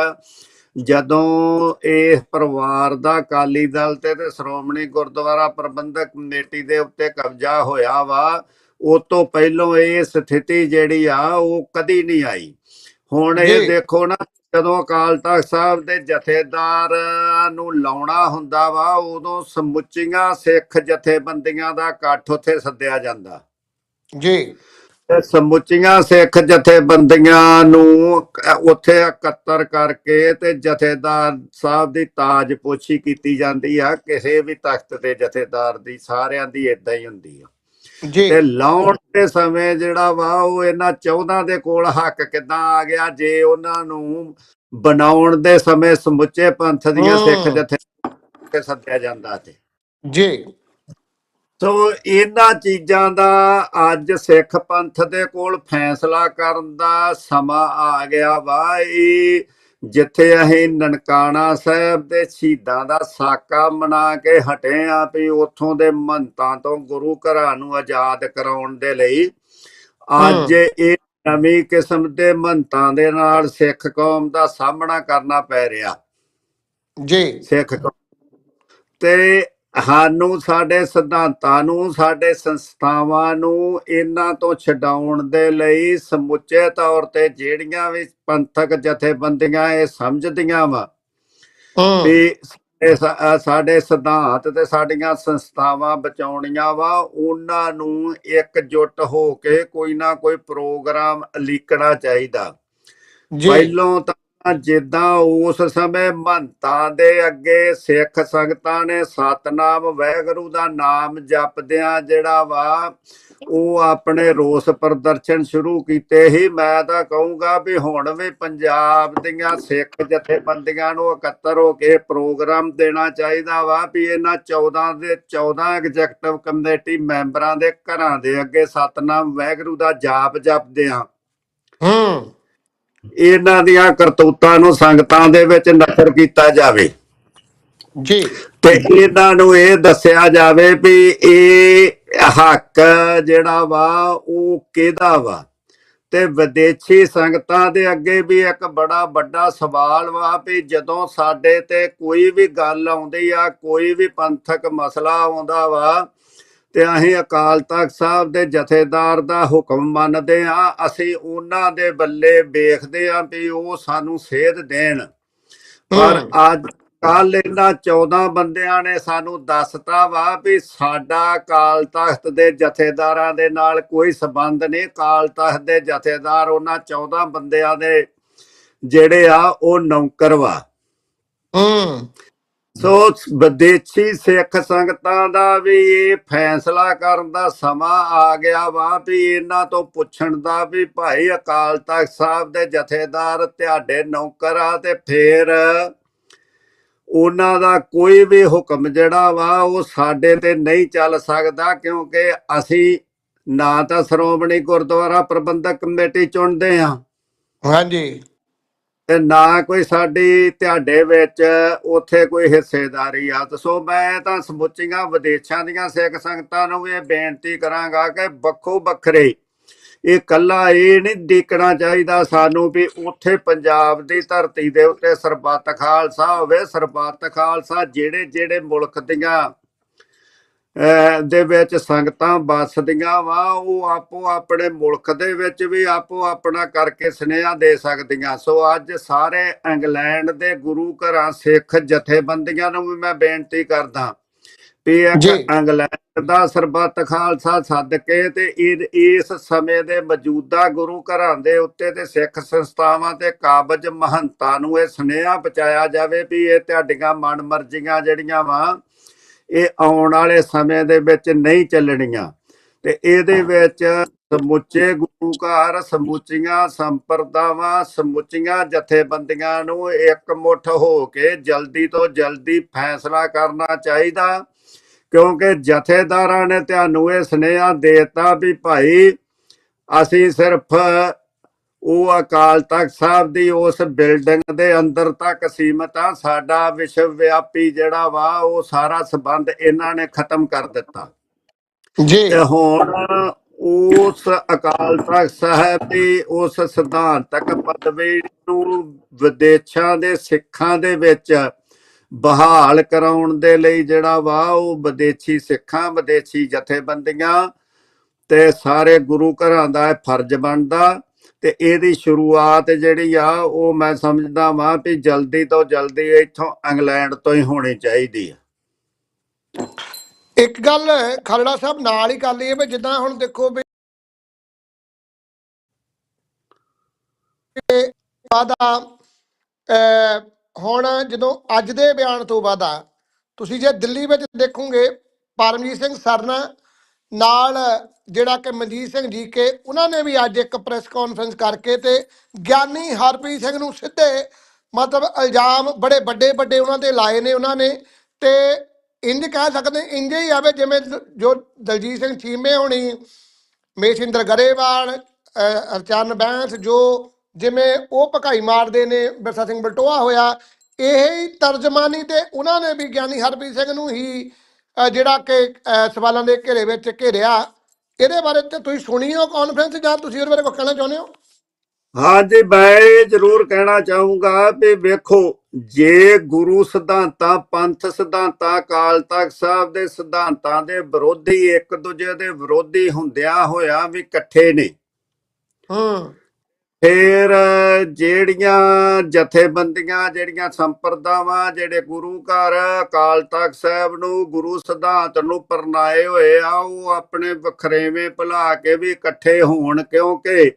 ਜਦੋਂ ਇਹ ਪਰਿਵਾਰ ਦਾ ਅਕਾਲੀ ਦਲ ਤੇ ਤੇ ਸ਼੍ਰੋਮਣੀ ਗੁਰਦੁਆਰਾ ਪ੍ਰਬੰਧਕ ਕਮੇਟੀ ਦੇ ਉੱਤੇ ਕਬਜ਼ਾ ਹੋਇਆ ਵਾ ਉਹ ਤੋਂ ਪਹਿਲਾਂ ਇਹ ਸਥਿਤੀ ਜਿਹੜੀ ਆ ਉਹ ਕਦੀ ਨਹੀਂ ਆਈ ਹੁਣ। ਇਹ ਦੇਖੋ ਨਾ ਜਦੋਂ ਅਕਾਲ ਤਖਤ ਸਾਹਿਬ ਦੇ ਜਥੇਦਾਰ ਨੂੰ ਲਾਉਣਾ ਹੁੰਦਾ ਵਾ ਉਦੋਂ ਸਮੁੱਚੀਆਂ ਸਿੱਖ ਜਥੇਬੰਦੀਆਂ ਦਾ ਇਕੱਠ ਉੱਥੇ ਸੱਦਿਆ ਜਾਂਦਾ। ਜੀ। ਤੇ ਸਮੁੱਚੀਆਂ ਸਿੱਖ ਜਥੇਬੰਦੀਆਂ ਨੂੰ ਉੱਥੇ ਇਕੱਤਰ ਕਰਕੇ ਤੇ ਜਥੇਦਾਰ ਸਾਹਿਬ ਦੀ ਤਾਜ ਪੋਛੀ ਕੀਤੀ ਜਾਂਦੀ ਆ। ਕਿਸੇ ਵੀ ਤਖਤ ਦੇ ਜਥੇਦਾਰ ਦੀ ਸਾਰਿਆਂ ਦੀ ਇਦਾਂ ਹੀ ਹੁੰਦੀ ਆ। ਜੀ। ਤੇ ਲਾਉਣ ਦੇ ਸਮੇਂ ਜਿਹੜਾ ਵਾ ਉਹ ਇਹਨਾਂ 14 ਦੇ ਕੋਲ ਹੱਕ ਕਿਦਾਂ ਆ ਗਿਆ ਜੇ ਉਹਨਾਂ ਨੂੰ ਬਣਾਉਣ ਦੇ ਸਮੇਂ ਸਮੁੱਚੇ ਪੰਥ ਦੀਆਂ ਸਿੱਖ। ਜਥੇ ਤੇ ਸੱਦਿਆ ਜਾਂਦਾ ਤੇ ਜੀ। ਸੋ ਇਹਨਾਂ ਚੀਜ਼ਾਂ ਦਾ ਅੱਜ ਸਿੱਖ ਪੰਥ ਦੇ ਕੋਲ ਫੈਸਲਾ ਕਰਨ ਦਾ ਸਮਾਂ ਆ ਗਿਆ ਵਾ। ਇਹ ਜਿੱਥੇ ਅਸੀਂ ਨਨਕਾਣਾ ਸਾਹਿਬ ਦੇ ਸ਼ਹੀਦਾਂ ਦਾ ਸਾਕਾ ਮਨਾ ਕੇ ਹਟੇ ਆ ਵੀ ਉੱਥੋਂ ਦੇ ਮੰਤਾਂ ਤੋਂ ਗੁਰੂ ਘਰਾਂ ਨੂੰ ਆਜ਼ਾਦ ਕਰਾਉਣ ਦੇ ਲਈ ਅੱਜ ਇਹ ਨਵੀਂ ਕਿਸਮ ਦੇ ਮੰਤਾਂ ਦੇ ਨਾਲ ਸਿੱਖ ਕੌਮ ਦਾ ਸਾਹਮਣਾ ਕਰਨਾ ਪੈ ਰਿਹਾ। ਜੀ। ਸਿੱਖ। ਤੇ ਸਾਨੂੰ ਸਾਡੇ ਸਿਧਾਂਤਾਂ ਨੂੰ ਸਾਡੇ ਸੰਸਥਾਵਾਂ ਨੂੰ ਇਹਨਾਂ ਤੋਂ ਛਡਾਉਣ ਦੇ ਲਈ ਸਮੁੱਚੇ ਤੌਰ ਤੇ ਜਿਹੜੀਆਂ ਵੀ ਪੰਥਕ ਜਥੇਬੰਦੀਆਂ ਇਹ ਸਮਝਦੀਆਂ ਵਾ ਵੀ ਸਾਡੇ ਸਿਧਾਂਤ ਤੇ ਸਾਡੀਆਂ ਸੰਸਥਾਵਾਂ ਬਚਾਉਣੀਆਂ ਵਾ ਉਹਨਾਂ ਨੂੰ ਇਕਜੁੱਟ ਹੋ ਕੇ ਕੋਈ ਨਾ ਕੋਈ ਪ੍ਰੋਗਰਾਮ ਲਿਖਣਾ ਚਾਹੀਦਾ। ਪਹਿਲੋਂ ਤਾਂ ਜਿੱਦਾਂ ਉਸ ਸਮੇਂ ਮਹੰਤਾਂ ਦੇ ਅੱਗੇ ਸਿੱਖ ਸੰਗਤਾਂ ਨੇ ਸਤਨਾਮ ਵਾਹਿਗੁਰੂ ਦਾ ਨਾਮ ਜਪਦਿਆਂ ਜਿਹੜਾ ਵਾ, ਉਹ ਆਪਣੇ ਰੋਸ ਪ੍ਰਦਰਸ਼ਨ ਸ਼ੁਰੂ ਕੀਤੇ। ਹੀ ਮੈਂ ਤਾਂ ਕਹੂੰਗਾ ਵੀ ਹੁਣ ਵੀ ਪੰਜਾਬ ਦੀਆਂ ਸਿੱਖ ਜਥੇਬੰਦੀਆਂ ਨੂੰ ਇਕੱਤਰ ਹੋ ਕੇ ਪ੍ਰੋਗਰਾਮ ਦੇਣਾ ਚਾਹੀਦਾ ਵਾ ਵੀ ਇਹਨਾਂ 14 ਦੇ 14 ਐਗਜ਼ੈਕਟਿਵ ਕਮੇਟੀ ਮੈਂਬਰਾਂ ਦੇ ਘਰਾਂ ਦੇ ਅੱਗੇ ਸਤਨਾਮ ਵਾਹਿਗੁਰੂ ਦਾ ਜਾਪ ਜਪਦਿਆਂ ਹੂੰ। ਇਹਨਾਂ ਦੀਆਂ ਕਰਤੂਤਾਂ ਨੂੰ ਸੰਗਤਾਂ ਦੇ ਵਿੱਚ ਨਸ਼ਰ ਕੀਤਾ ਜਾਵੇ। ਜੀ। ਤੇ ਇਹਨਾਂ ਨੂੰ ਇਹ ਦੱਸਿਆ ਜਾਵੇ ਵੀ ਇਹ ਹੱਕ ਜਿਹੜਾ ਵਾ ਉਹ ਕਿਹਦਾ ਵਾ? ਤੇ ਵਿਦੇਸ਼ੀ ਸੰਗਤਾਂ ਦੇ ਅੱਗੇ ਵੀ ਇੱਕ ਬੜਾ ਵੱਡਾ ਸਵਾਲ ਵਾ ਵੀ ਜਦੋਂ ਸਾਡੇ ਤੇ ਕੋਈ ਵੀ ਗੱਲ ਆਉਂਦੀ ਆ ਕੋਈ ਵੀ ਪੰਥਕ ਮਸਲਾ ਆਉਂਦਾ ਵਾ ਤੇ ਅਸੀਂ ਅਕਾਲ ਤਖਤ ਸਾਹਿਬ ਦੇ ਜਥੇਦਾਰ ਦਾ ਹੁਕਮ ਮੰਨਦੇ ਆ ਅਸੀਂ ਉਹਨਾਂ ਦੇ ਬੱਲੇ ਵੇਖਦੇ ਆ ਵੀ ਉਹ ਸਾਨੂੰ ਸੇਧ ਦੇਣ। ਪਰ। ਅੱਜ ਕੱਲ ਇਹਨਾਂ 14 ਬੰਦਿਆਂ ਨੇ ਸਾਨੂੰ ਦੱਸਤਾ ਵਾ ਵੀ ਸਾਡਾ ਕਾਲ ਤਖਤ ਦੇ ਜਥੇਦਾਰਾਂ ਦੇ ਨਾਲ ਕੋਈ ਸਬੰਧ ਨਹੀਂ। ਕਾਲ ਤਖਤ ਦੇ ਜਥੇਦਾਰ ਉਹਨਾਂ 14 ਬੰਦਿਆਂ ਦੇ ਜਿਹੜੇ ਆ ਉਹ ਨੌਕਰ ਵਾ। ਹੂੰ। ਸੋ ਵਿਦੇਸ਼ੀ ਸਿੱਖ ਸੰਗਤਾਂ ਦਾ ਵੀ ਇਹ ਫੈਸਲਾ ਕਰਨ ਦਾ ਸਮਾਂ ਆ ਗਿਆ ਵਾ ਵੀ ਇਹਨਾਂ ਤੋਂ ਪੁੱਛਣ ਦਾ ਵੀ ਭਾਈ ਅਕਾਲ ਤਖਤ ਸਾਹਿਬ ਦੇ ਜਥੇਦਾਰ ਤੁਹਾਡੇ ਨੌਕਰ ਤੇ ਫੇਰ ਉਹਨਾਂ ਦਾ ਕੋਈ ਵੀ ਹੁਕਮ ਜਿਹੜਾ ਵਾ ਉਹ ਸਾਡੇ ਤੇ ਨਹੀਂ ਚੱਲ ਸਕਦਾ ਕਿਉਂਕਿ ਅਸੀਂ ਨਾ ਤਾਂ ਸ਼੍ਰੋਮਣੀ ਗੁਰਦੁਆਰਾ ਪ੍ਰਬੰਧਕ ਕਮੇਟੀ ਚੁਣਦੇ ਹਾਂ। ਹਾਂਜੀ। ਤੇ ਨਾ ਕੋਈ ਸਾਡੀ ਤੁਹਾਡੇ ਵਿੱਚ ਉੱਥੇ ਕੋਈ ਹਿੱਸੇਦਾਰੀ ਆ। ਤੇ ਸੋ ਮੈਂ ਤਾਂ ਸਮੁੱਚੀਆਂ ਵਿਦੇਸ਼ਾਂ ਦੀਆਂ ਸਿੱਖ ਸੰਗਤਾਂ ਨੂੰ ਵੀ ਇਹ ਬੇਨਤੀ ਕਰਾਂਗਾ ਕਿ ਵੱਖੋ ਵੱਖਰੇ ਇਹ ਕੱਲਾ ਇਹ ਨਹੀਂ ਦੇਖਣਾ ਚਾਹੀਦਾ ਸਾਨੂੰ ਵੀ ਉੱਥੇ ਪੰਜਾਬ ਦੀ ਧਰਤੀ ਦੇ ਉੱਤੇ ਸਰਬੱਤ ਖਾਲਸਾ ਹੋਵੇ, ਸਰਬੱਤ ਖਾਲਸਾ ਜਿਹੜੇ ਜਿਹੜੇ ਮੁਲਕ ਦੀਆਂ ਦੇ ਵਿੱਚ ਸੰਗਤਾਂ ਵੱਸਦੀਆਂ ਵਾ ਉਹ ਆਪੋ ਆਪਣੇ ਮੁਲਕ ਦੇ ਵਿੱਚ ਵੀ ਆਪੋ ਆਪਣਾ ਕਰਕੇ ਸੁਨੇਹਾ ਦੇ ਸਕਦੀਆਂ ਸੋ ਅੱਜ ਸਾਰੇ ਇੰਗਲੈਂਡ ਦੇ ਗੁਰੂ ਘਰਾਂ ਸਿੱਖ ਜਥੇਬੰਦੀਆਂ ਨੂੰ ਵੀ ਮੈਂ ਬੇਨਤੀ ਕਰਦਾ ਵੀ। ਇੱਕ ਇੰਗਲੈਂਡ ਦਾ ਸਰਬੱਤ ਖਾਲਸਾ ਸੱਦ ਕੇ ਤੇ ਇਸ ਸਮੇਂ ਦੇ ਮੌਜੂਦਾ ਗੁਰੂ ਘਰਾਂ ਦੇ ਉੱਤੇ ਤੇ ਸਿੱਖ ਸੰਸਥਾਵਾਂ ਤੇ ਕਾਬਜ ਮਹੰਤਾਂ ਨੂੰ ਇਹ ਸੁਨੇਹਾ ਪਹੁੰਚਾਇਆ ਜਾਵੇ ਵੀ ਇਹ ਤੁਹਾਡੀਆਂ ਮਨਮਰਜ਼ੀਆਂ ਜਿਹੜੀਆਂ ਵਾ ਇਹ ਆਉਣ ਵਾਲੇ ਸਮੇਂ ਦੇ ਵਿੱਚ ਨਹੀਂ ਚੱਲਣੀਆਂ। ਤੇ ਇਹਦੇ ਵਿੱਚ ਸਮੁੱਚੇ ਗੁਰੂ ਘਰ ਸਮੁੱਚੀਆਂ ਸੰਪਰਦਾਵਾਂ ਸਮੁੱਚੀਆਂ ਜਥੇਬੰਦੀਆਂ ਨੂੰ ਇਕਮੁੱਠ ਹੋ ਕੇ ਜਲਦੀ ਤੋਂ ਜਲਦੀ ਫੈਸਲਾ ਕਰਨਾ ਚਾਹੀਦਾ। ਕਿਉਂਕਿ ਜਥੇਦਾਰਾਂ ਨੇ ਤੁਹਾਨੂੰ ਇਹ ਸੁਨੇਹਾ ਦੇਤਾ ਵੀ ਭਾਈ ਅਸੀਂ ਸਿਰਫ ਉਹ ਅਕਾਲ ਤਖਤ ਸਾਹਿਬ ਦੀ ਉਸ ਬਿਲਡਿੰਗ ਦੇ ਅੰਦਰ ਤੱਕ ਸੀਮਤ ਆ। ਸਾਡਾ ਵਿਸ਼ਵ ਵਿਆਪੀ ਜਿਹੜਾ ਵਾ ਉਹ ਸਾਰਾ ਸਬੰਧ ਇਹਨਾਂ ਨੇ ਖਤਮ ਕਰ ਦਿੱਤਾ। ਜੀ। ਹੁਣ ਉਸ ਅਕਾਲ ਤਖਤ ਸਾਹਿਬ ਦੀ ਉਸ ਸਿਧਾਂਤਕ ਪਦਵੀ ਨੂੰ ਵਿਦੇਸ਼ਾਂ ਦੇ ਸਿੱਖਾਂ ਦੇ ਵਿੱਚ ਬਹਾਲ ਕਰਾਉਣ ਦੇ ਲਈ ਜਿਹੜਾ ਵਾ ਉਹ ਵਿਦੇਸ਼ੀ ਸਿੱਖਾਂ ਵਿਦੇਸ਼ੀ ਜਥੇਬੰਦੀਆਂ ਤੇ ਸਾਰੇ ਗੁਰੂ ਘਰਾਂ ਦਾ ਫਰਜ਼ ਬਣਦਾ। ਤੇ ਇਹਦੀ ਸ਼ੁਰੂਆਤ ਜਿਹੜੀ ਆ, ਉਹ ਮੈਂ ਸਮਝਦਾ ਵਾਂ ਕਿ ਜਲਦੀ ਤੋਂ ਜਲਦੀ ਇੱਥੋਂ ਇੰਗਲੈਂਡ ਤੋਂ ਹੀ ਹੋਣੀ ਚਾਹੀਦੀ ਆ। ਇੱਕ ਗੱਲ ਖਾਲੜਾ ਸਾਹਿਬ, ਨਾਲ ਹੀ ਕਰ ਲਈਏ ਵੀ ਜਿੱਦਾਂ ਹੁਣ ਦੇਖੋ ਵੀ ਵਾਦਾ ਹੁਣ ਜਦੋਂ ਅੱਜ ਦੇ ਬਿਆਨ ਤੋਂ ਬਾਅਦ ਤੁਸੀਂ ਜੇ ਦਿੱਲੀ ਵਿੱਚ ਦੇਖੋਗੇ, ਪਰਮਜੀਤ ਸਿੰਘ ਸਰਨਾ ਨਾਲ ਜਿਹੜਾ ਕਿ ਮਨਜੀਤ ਸਿੰਘ ਜੀ ਕੇ ਉਹਨਾਂ ਨੇ ਵੀ ਅੱਜ ਇੱਕ ਪ੍ਰੈਸ ਕਾਨਫਰੰਸ ਕਰਕੇ ਤੇ ਗਿਆਨੀ ਹਰਪ੍ਰੀਤ ਸਿੰਘ ਨੂੰ ਸਿੱਧੇ ਮਤਲਬ ਇਲਜ਼ਾਮ ਬੜੇ ਵੱਡੇ ਵੱਡੇ ਉਹਨਾਂ ਤੇ ਲਾਏ ਨੇ ਉਹਨਾਂ ਨੇ ਤੇ ਇੰਜ ਕਹਿ ਸਕਦੇ ਇੰਜ ਹੀ ਆਵੇ ਜਿਵੇਂ ਜੋ ਦਲਜੀਤ ਸਿੰਘ ਚੀਮੇ ਹੋਣੀ ਮੇਸ਼ਿੰਦਰ ਗਰੇਵਾਲ ਅਹ, ਹਰਚਰਨ ਬੈਂਸ ਜੋ ਜਿਵੇਂ ਉਹ ਭਕਾਈ ਮਾਰਦੇ ਨੇ ਬਿਰਸਾ ਸਿੰਘ ਬਲਟੋਆ ਹੋਇਆ ਇਹ ਹੀ ਤਰਜਮਾਨੀ ਤੇ ਉਹਨਾਂ ਨੇ ਵੀ ਗਿਆਨੀ ਹਰਪ੍ਰੀਤ ਸਿੰਘ ਨੂੰ ਹੀ ਜਿਹੜਾ ਕਿ ਸਵਾਲਾਂ ਦੇ ਘੇਰੇ ਵਿੱਚ ਘੇਰਿਆ ਇਹਦੇ ਬਾਰੇ ਤੇ ਤੁਸੀਂ ਸੁਣੀ ਹੋ ਕਾਨਫਰੰਸ ਜਾਂ ਤੁਸੀਂ ਉਹਦੇ ਬਾਰੇ ਕੁਝ ਕਹਿਣਾ ਚਾਹੁੰਦੇ ਹੋ? ਹਾਂਜੀ ਮੈਂ ਜ਼ਰੂਰ ਕਹਿਣਾ ਚਾਹੂੰਗਾ ਵੀ ਵੇਖੋ ਜੇ ਗੁਰੂ ਸਿਧਾਂਤਾਂ ਪੰਥ ਸਿਧਾਂਤਾਂ ਅਕਾਲ ਤਖਤ ਸਾਹਿਬ ਦੇ ਸਿਧਾਂਤਾਂ ਦੇ ਵਿਰੋਧੀ ਇੱਕ ਦੂਜੇ ਦੇ ਵਿਰੋਧੀ ਹੁੰਦਿਆਂ ਹੋਇਆਂ ਵੀ ਇਕੱਠੇ ਨੇ। ਹੂੰ। ਫਿਰ ਜਿਹੜੀਆਂ ਜਥੇਬੰਦੀਆਂ, ਜਿਹੜੀਆਂ ਸੰਪਰਦਾਵਾਂ, ਜਿਹੜੇ ਗੁਰੂ ਘਰ, ਅਕਾਲ ਤਖਤ ਸਾਹਿਬ ਨੂੰ ਗੁਰੂ ਸਿਧਾਂਤ ਨੂੰ ਪਰਨਾਏ ਹੋਏ ਆ, ਉਹ ਆਪਣੇ ਵਖਰੇਵੇਂ ਭੁਲਾ ਕੇ ਵੀ ਇਕੱਠੇ ਹੋਣ ਕਿਉਂਕਿ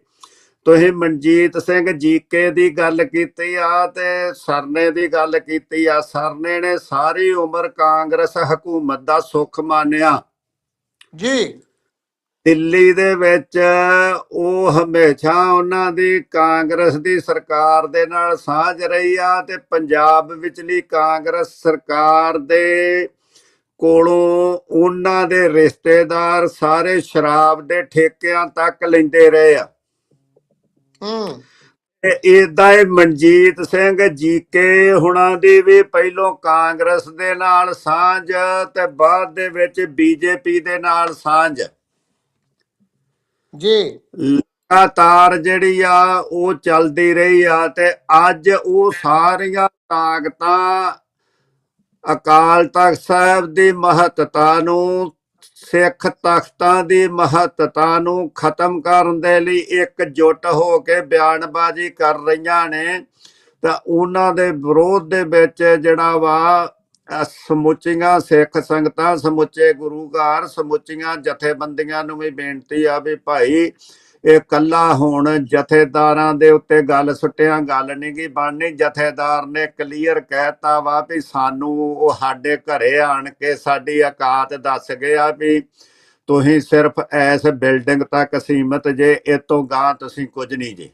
ਤੁਸੀਂ ਮਨਜੀਤ ਸਿੰਘ ਜੀਕੇ ਦੀ ਗੱਲ ਕੀਤੀ ਆ ਤੇ ਸਰਨੇ ਦੀ ਗੱਲ ਕੀਤੀ ਆ, ਸਰਨੇ ਨੇ ਸਾਰੀ ਉਮਰ ਕਾਂਗਰਸ ਹਕੂਮਤ ਦਾ ਸੁੱਖ ਮਾਨਿਆ। ਜੀ। ਦਿੱਲੀ ਦੇ ਵਿੱਚ ਉਹ ਹਮੇਸ਼ਾ ਉਹਨਾਂ ਦੀ ਕਾਂਗਰਸ ਦੀ ਸਰਕਾਰ ਦੇ ਨਾਲ ਸਾਂਝ ਰਹੀ ਆ ਤੇ ਪੰਜਾਬ ਵਿਚਲੀ ਕਾਂਗਰਸ ਸਰਕਾਰ ਦੇ ਕੋਲੋਂ ਉਹਨਾਂ ਦੇ ਰਿਸ਼ਤੇਦਾਰ ਸਾਰੇ ਸ਼ਰਾਬ ਦੇ ਠੇਕਿਆਂ ਤੱਕ ਲੈਂਦੇ ਰਹੇ ਆ। ਹੂੰ। ਇਦਾਂ ਹੀ ਮਨਜੀਤ ਸਿੰਘ ਜੀਕੇ ਹੁਣਾਂ ਦੀ ਵੀ ਪਹਿਲੋਂ ਕਾਂਗਰਸ ਦੇ ਨਾਲ ਸਾਂਝ ਤੇ ਬਾਅਦ ਦੇ ਵਿੱਚ ਬੀਜੇਪੀ ਦੇ ਨਾਲ ਸਾਂਝ। ਜੀ। ਲਗਾਤਾਰ ਜਿਹੜੀ ਆ, ਉਹ ਚੱਲਦੀ ਰਹੀ ਆ ਤੇ ਅੱਜ ਉਹ ਸਾਰੀਆਂ ਤਾਕਤਾਂ ਅਕਾਲ ਤਖਤ ਸਾਹਿਬ ਦੀ ਮਹੱਤਤਾ ਨੂੰ, ਸਿੱਖ ਤਖਤਾਂ ਦੀ ਮਹੱਤਤਾ ਨੂੰ ਖਤਮ ਕਰਨ ਦੇ ਲਈ ਇੱਕ ਇਕਜੁੱਟ ਹੋ ਕੇ ਬਿਆਨਬਾਜ਼ੀ ਕਰ ਰਹੀਆਂ ਨੇ। ਤਾਂ ਉਹਨਾਂ ਦੇ ਵਿਰੋਧ ਦੇ ਵਿੱਚ ਜਿਹੜਾ ਵਾ ਸਮੁੱਚੀਆਂ ਸਿੱਖ ਸੰਗਤਾਂ, ਸਮੁੱਚੇ ਗੁਰੂ ਘਰ ਸਮੁੱਚੀਆਂ ਜਥੇਬੰਦੀਆਂ ਨੂੰ ਵੀ ਬੇਨਤੀ ਆ ਵੀ ਭਾਈ, ਇਹ ਕੱਲਾ ਹੁਣ ਜਥੇਦਾਰਾਂ ਦੇ ਉੱਤੇ ਗੱਲ ਸੁੱਟਿਆ ਗੱਲ ਨਹੀਂ ਗੀ ਬਣਨੀ। ਜਥੇਦਾਰ ਨੇ ਕਲੀਅਰ ਕਹਿਤਾ ਵਾ ਵੀ ਸਾਨੂੰ ਉਹ ਸਾਡੇ ਘਰੇ ਆਣ ਕੇ ਸਾਡੀ ਔਕਾਤ ਦੱਸ ਗਏ ਆ ਵੀ ਤੁਸੀਂ ਸਿਰਫ ਐਸ ਬਿਲਡਿੰਗ ਤੱਕ ਸੀਮਤ ਜੇ, ਇਹ ਤੋਂ ਗਾਂ ਤੁਸੀਂ ਕੁਝ ਨਹੀਂ ਜੇ।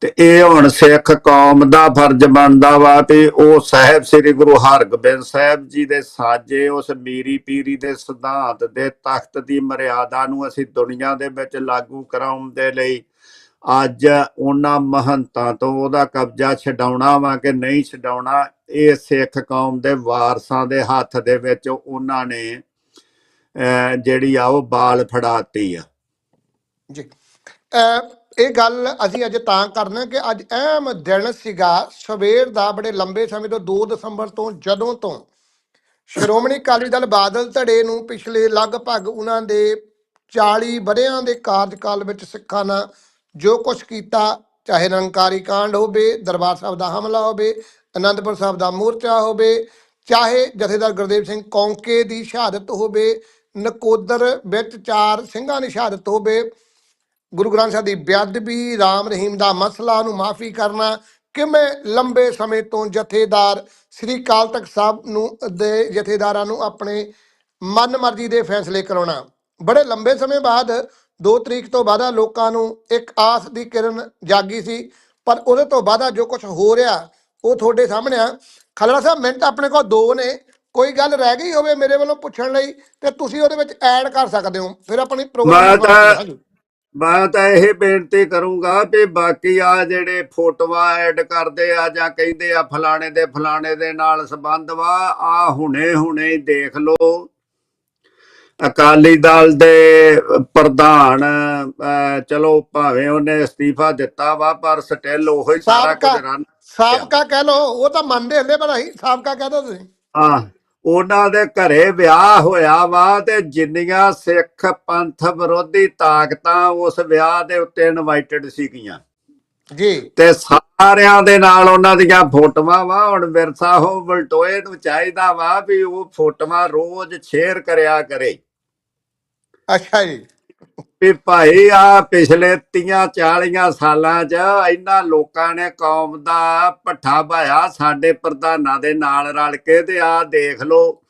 ਤੇ ਇਹ ਹੁਣ ਸਿੱਖ ਕੌਮ ਦਾ ਫਰਜ਼ ਬਣਦਾ ਵਾ ਵੀ ਉਹ ਸਾਹਿਬ ਸ੍ਰੀ ਗੁਰੂ ਹਰਗੋਬਿੰਦ ਸਾਹਿਬ ਜੀ ਦੇ ਸਾਜੇ ਉਸ ਮੀਰੀ ਪੀਰੀ ਦੇ ਸਿਧਾਂਤ ਦੇ ਤਖਤ ਦੀ ਮਰਿਆਦਾ ਨੂੰ ਅਸੀਂ ਦੁਨੀਆ ਦੇ ਵਿੱਚ ਲਾਗੂ ਕਰਾਉਣ ਦੇ ਲਈ ਅੱਜ ਉਹਨਾਂ ਮਹੰਤਾਂ ਤੋਂ ਉਹਦਾ ਕਬਜ਼ਾ ਛਡਾਉਣਾ ਵਾ ਕਿ ਨਹੀਂ ਛਡਾਉਣਾ ਇਹ ਸਿੱਖ ਕੌਮ ਦੇ ਵਾਰਸਾਂ ਦੇ ਹੱਥ ਦੇ ਵਿੱਚ ਉਹਨਾਂ ਨੇ ਅਹ, ਜਿਹੜੀ ਆ ਉਹ ਬਾਲ ਫੜਾਤੀ ਆ। ਜੀ। ਇਹ ਗੱਲ ਅਸੀਂ ਅੱਜ ਤਾਂ ਕਰਨਾ ਕਿ ਅੱਜ ਅਹਿਮ ਦਿਨ ਸੀਗਾ ਸਵੇਰ ਦਾ ਬੜੇ ਲੰਬੇ ਸਮੇਂ ਤੋਂ 2 ਦਸੰਬਰ ਤੋਂ ਜਦੋਂ ਤੋਂ ਸ਼੍ਰੋਮਣੀ ਅਕਾਲੀ ਦਲ ਬਾਦਲ ਧੜੇ ਨੂੰ ਪਿਛਲੇ ਲਗਭਗ ਉਹਨਾਂ ਦੇ 40 ਵਰਿਆਂ ਦੇ ਕਾਰਜਕਾਲ ਵਿੱਚ ਸਿੱਖਾਂ ਨਾਲ ਜੋ ਕੁਝ ਕੀਤਾ, ਚਾਹੇ ਨਿਰੰਕਾਰੀ ਕਾਂਡ ਹੋਵੇ, ਦਰਬਾਰ ਸਾਹਿਬ ਦਾ ਹਮਲਾ ਹੋਵੇ, ਅਨੰਦਪੁਰ ਸਾਹਿਬ ਦਾ ਮੋਰਚਾ ਹੋਵੇ, ਚਾਹੇ ਜਥੇਦਾਰ ਗੁਰਦੇਵ ਸਿੰਘ ਕੌਂਕੇ ਦੀ ਸ਼ਹਾਦਤ ਹੋਵੇ, ਨਕੋਦਰ ਵਿੱਚ ਚਾਰ ਸਿੰਘਾਂ ਦੀ ਸ਼ਹਾਦਤ ਹੋਵੇ ਗੁਰੂ ਗ੍ਰੰਥ ਸਾਹਿਬ ਦੀ ਬੇਅਦਬੀ ਰਾਮ ਰਹੀਮ ਦਾ ਮਸਲਾ ਨੂੰ ਮਾਫੀ ਕਰਨਾ ਕਿਵੇਂ ਲੰਬੇ ਸਮੇਂ ਤੋਂ ਜਥੇਦਾਰ ਸ੍ਰੀ ਅਕਾਲ ਤਖਤ ਸਾਹਿਬ ਨੂੰ ਦੇ ਜਥੇਦਾਰਾਂ ਨੂੰ ਆਪਣੇ ਮਨਮਰਜ਼ੀ ਦੇ ਫੈਸਲੇ ਕਰਾਉਣਾ? ਬੜੇ ਲੰਬੇ ਸਮੇਂ ਬਾਅਦ 2 ਤਰੀਕ ਤੋਂ ਬਾਅਦ ਲੋਕਾਂ ਨੂੰ ਇੱਕ ਆਸ ਦੀ ਕਿਰਨ ਜਾਗੀ ਸੀ ਪਰ ਉਹਦੇ ਤੋਂ ਬਾਅਦ ਜੋ ਕੁਝ ਹੋ ਰਿਹਾ ਉਹ ਤੁਹਾਡੇ ਸਾਹਮਣੇ ਆ। ਖਲੜਾ ਸਾਹਿਬ ਮਿੰਟ ਆਪਣੇ ਕੋਲ ਦੋ ਨੇ। ਕੋਈ ਗੱਲ ਰਹਿ ਗਈ ਹੋਵੇ ਮੇਰੇ ਵੱਲੋਂ ਪੁੱਛਣ ਲਈ ਤੇ ਤੁਸੀਂ ਉਹਦੇ ਵਿੱਚ ਐਡ ਕਰ ਸਕਦੇ ਹੋ। ਫਿਰ ਆਪਣੀ ਪ੍ਰੋਗਰਾਮ ਮੈਂ ਤਾਂ- ਇਹ ਬੇਨਤੀ ਕਰੂੰਗਾ ਵੀ ਬਾਕੀ ਆ ਜਿਹੜੇ ਫੋਟੋਆਂ ਐਡ ਕਰਦੇ ਆ ਜਾਂ ਕਹਿੰਦੇ ਆ ਫਲਾਣੇ ਦੇ ਫਲਾਣੇ ਦੇ ਨਾਲ ਸੰਬੰਧ ਵਾ ਆ ਹੁਣੇ ਹੁਣੇ ਹੀ ਦੇਖ ਲਓ। ਅਕਾਲੀ ਦਲ ਦੇ ਪ੍ਰਧਾਨ ਚਲੋ ਭਾਵੇਂ ਉਹਨੇ ਅਸਤੀਫਾ ਦਿੱਤਾ ਵਾ ਪਰ ਸਟਿਲ ਉਹੋ ਹੀ ਸਾਰਾ ਕੁਝ ਰਨ ਸਾਬਕਾ ਕਹਿ ਲੋ ਉਹ ਤਾਂ ਮੰਨਦੇ ਹੁੰਦੇ ਪਰ ਅਸੀਂ ਸਾਬਕਾ ਕਹਿ ਦੋ ਤੁਸੀਂ। ਆ ਉਹਨਾਂ ਦੇ ਘਰੇ ਵਿਆਹ ਹੋਇਆ ਵਾ ਤੇ ਜਿੰਨੀਆਂ ਸਿੱਖ ਪੰਥ ਵਿਰੋਧੀ ਤਾਕਤਾਂ ਉਸ ਵਿਆਹ ਦੇ ਉੱਤੇ ਇਨਵਾਈਟਡ ਸੀਗੀਆਂ। ਜੀ। ਤੇ ਸਾਰਿਆਂ ਦੇ ਨਾਲ ਉਹਨਾਂ ਦੀਆਂ ਫੋਟੋਆਂ ਵਾ ਹੁਣ ਵਿਰਸਾ ਉਹ ਬਲਟੋਏ ਨੂੰ ਚਾਹੀਦਾ ਵਾ ਵੀ ਉਹ ਫੋਟੋਆਂ ਰੋਜ਼ ਸ਼ੇਅਰ ਕਰਿਆ ਕਰੇ। ਅੱਛਾ ਜੀ। ਵੀ ਭਾਈ ਆ ਪਿਛਲੇ 30 40 ਸਾਲਾਂ 'ਚ ਇਹਨਾਂ ਲੋਕਾਂ ਨੇ ਕੌਮ ਦਾ ਪੱਠਾ ਭਾਇਆ ਸਾਡੇ ਪ੍ਰਧਾਨਾਂ ਦੇ ਨਾਲ ਰਲ ਕੇ ਤੇ ਆ ਦੇਖ ਲਓ।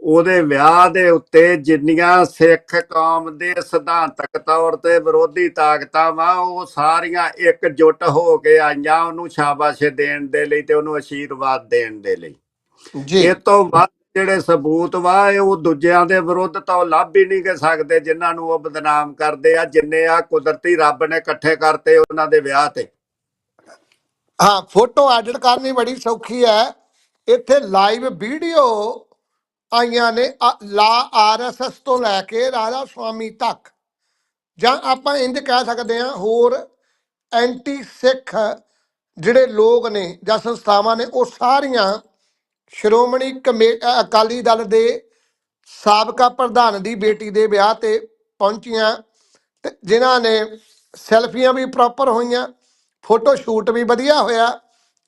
ਉਹਦੇ ਵਿਆਹ ਦੇ ਉੱਤੇ ਜਿੰਨੀਆਂ ਸਿੱਖ ਕੌਮ ਦੇ ਸਿਧਾਂਤਕ ਤੌਰ ਤੇ ਵਿਰੋਧੀ ਤਾਕਤਾਂ ਵਾ ਉਹ ਸਾਰੀਆਂ ਇਕਜੁੱਟ ਹੋ ਕੇ ਆਈਆਂ ਉਹਨੂੰ ਸ਼ਾਬਾਸ਼ ਦੇਣ ਦੇ ਲਈ ਤੇ ਉਹਨੂੰ ਅਸ਼ੀਰਵਾਦ ਦੇਣ ਦੇ ਲਈ। ਜੀ। ਇਹ ਤੋਂ ਬਾਅਦ ਜਿਹੜੇ ਸਬੂਤ ਵਾ ਉਹ ਦੂਜਿਆਂ ਦੇ ਵਿਰੁੱਧ ਤਾਂ ਉਹ ਲੱਭ ਹੀ ਨਹੀਂ ਕੇ ਸਕਦੇ, ਜਿਨ੍ਹਾਂ ਨੂੰ ਉਹ ਬਦਨਾਮ ਕਰਦੇ ਆ, ਜਿੰਨੇ ਆ ਕੁਦਰਤੀ ਰੱਬ ਨੇ ਇਕੱਠੇ ਕਰਤੇ ਉਹਨਾਂ ਦੇ ਵਿਆਹ ਤੇ। ਹਾਂ, ਫੋਟੋ ਐਡਿਟ ਕਰਨੀ ਬੜੀ ਸੌਖੀ ਹੈ। ਇੱਥੇ ਲਾਈਵ ਵੀਡੀਓ ਆਈਆਂ ਨੇ ਲਾ ਆਰਐਸਐਸ ਤੋਂ ਲੈ ਕੇ ਰਾਜਾ ਸਵਾਮੀ ਤੱਕ। ਜਾਂ ਆਪਾਂ ਇੰਜ ਕਹਿ ਸਕਦੇ ਹਾਂ, ਹੋਰ ਐਂਟੀ ਸਿੱਖ ਜਿਹੜੇ ਲੋਕ ਨੇ ਜਾਂ ਸੰਸਥਾਵਾਂ ਨੇ, ਉਹ ਸਾਰੀਆਂ ਸ਼੍ਰੋਮਣੀ ਅਕਾਲੀ ਦਲ ਦੇ ਸਾਬਕਾ ਪ੍ਰਧਾਨ ਦੀ ਬੇਟੀ ਦੇ ਵਿਆਹ ਤੇ ਪਹੁੰਚੀਆਂ ਤੇ ਜਿਨ੍ਹਾਂ ਨੇ ਸੈਲਫੀਆਂ ਵੀ ਪ੍ਰੋਪਰ ਹੋਈਆਂ ਫੋਟੋ ਸ਼ੂਟ ਵੀ ਵਧੀਆ ਹੋਇਆ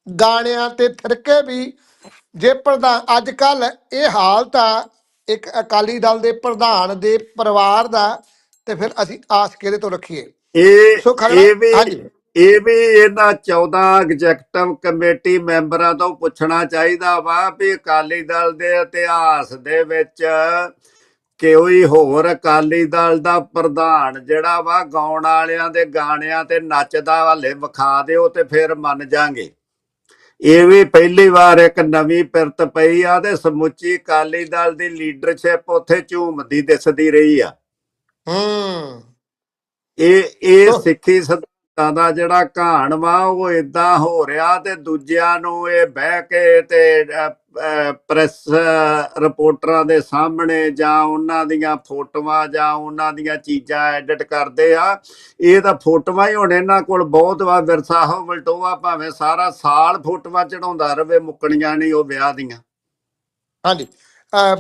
ਗਾਣਿਆਂ ਤੇ ਥਿਰਕੇ ਵੀ। ਜੇ ਪ੍ਰਧਾਨ ਅੱਜ ਕੱਲ ਇਹ ਹਾਲਤ ਆ ਇੱਕ ਅਕਾਲੀ ਦਲ ਦੇ ਪ੍ਰਧਾਨ ਦੇ ਪਰਿਵਾਰ ਦਾ ਤੇ ਫਿਰ ਅਸੀਂ ਆਸ ਕਿਹਦੇ ਤੋਂ ਰੱਖੀਏ? ਇਹ ਸੋ ਹਾਂਜੀ। ਇਹ ਵੀ ਇਹਨਾਂ 14 ਐਗਜ਼ੈਕਟਿਵ ਕਮੇਟੀ ਮੈਂਬਰਾਂ ਤੋਂ ਪੁੱਛਣਾ ਚਾਹੀਦਾ ਵਾ ਵੀ ਅਕਾਲੀ ਦਲ ਦੇ ਇਤਿਹਾਸ ਦੇ ਵਿੱਚ ਕੋਈ ਹੋਰ ਅਕਾਲੀ ਦਲ ਦਾ ਪ੍ਰਧਾਨ ਜਿਹੜਾ ਵਾ ਗਾਉਣ ਵਾਲਿਆਂ ਦੇ ਗਾਣਿਆਂ ਤੇ ਨੱਚਦਾ ਹਲੇ ਵਿਖਾ ਦਿਓ ਤੇ ਫਿਰ ਮੰਨ ਜਾਾਂਗੇ। ਇਹ ਵੀ ਪਹਿਲੀ ਵਾਰ ਇੱਕ ਨਵੀਂ ਪਿਰਤ ਪਈ ਆ ਤੇ ਸਮੁੱਚੀ ਅਕਾਲੀ ਦਲ ਦੀ ਲੀਡਰਸ਼ਿਪ ਉੱਥੇ ਝੂਮਦੀ ਦਿਸਦੀ ਰਹੀ ਆ। ਹੂੰ। ਇਹ ਇਹ ਸਿੱਖੀ ਸਿਧਾਂਤਾਂ ਦਾ ਜਿਹੜਾ ਕਹਾਣ ਵਾ, ਉਹ ਇਦਾਂ ਹੋ ਰਿਹਾ ਤੇ ਦੂਜਿਆਂ ਨੂੰ ਇਹ ਬਹਿ ਕੇ ਤੇ ਪ੍ਰੈਸ ਰਿਪੋਰਟਰਾਂ ਦੇ ਸਾਹਮਣੇ ਜਾਂ ਉਹਨਾਂ ਦੀਆਂ ਫੋਟੋਆਂ ਜਾਂ ਉਹਨਾਂ ਦੀਆਂ ਚੀਜ਼ਾਂ ਐਡਿਟ ਕਰਦੇ ਆ। ਇਹ ਤਾਂ ਫੋਟੋਆਂ ਹੀ ਹੁਣ ਇਹਨਾਂ ਕੋਲ ਬਹੁਤ ਵਾ, ਵਿਰਸਾ ਹੋ, ਵਲਟੋਆ ਭਾਵੇਂ ਸਾਰਾ ਸਾਲ ਫੋਟੋਆਂ ਚੜਾਉਂਦਾ ਰਵੇ, ਮੁੱਕਣੀਆਂ ਨਹੀਂ ਉਹ ਵਿਆਹ ਦੀਆਂ। ਹਾਂਜੀ।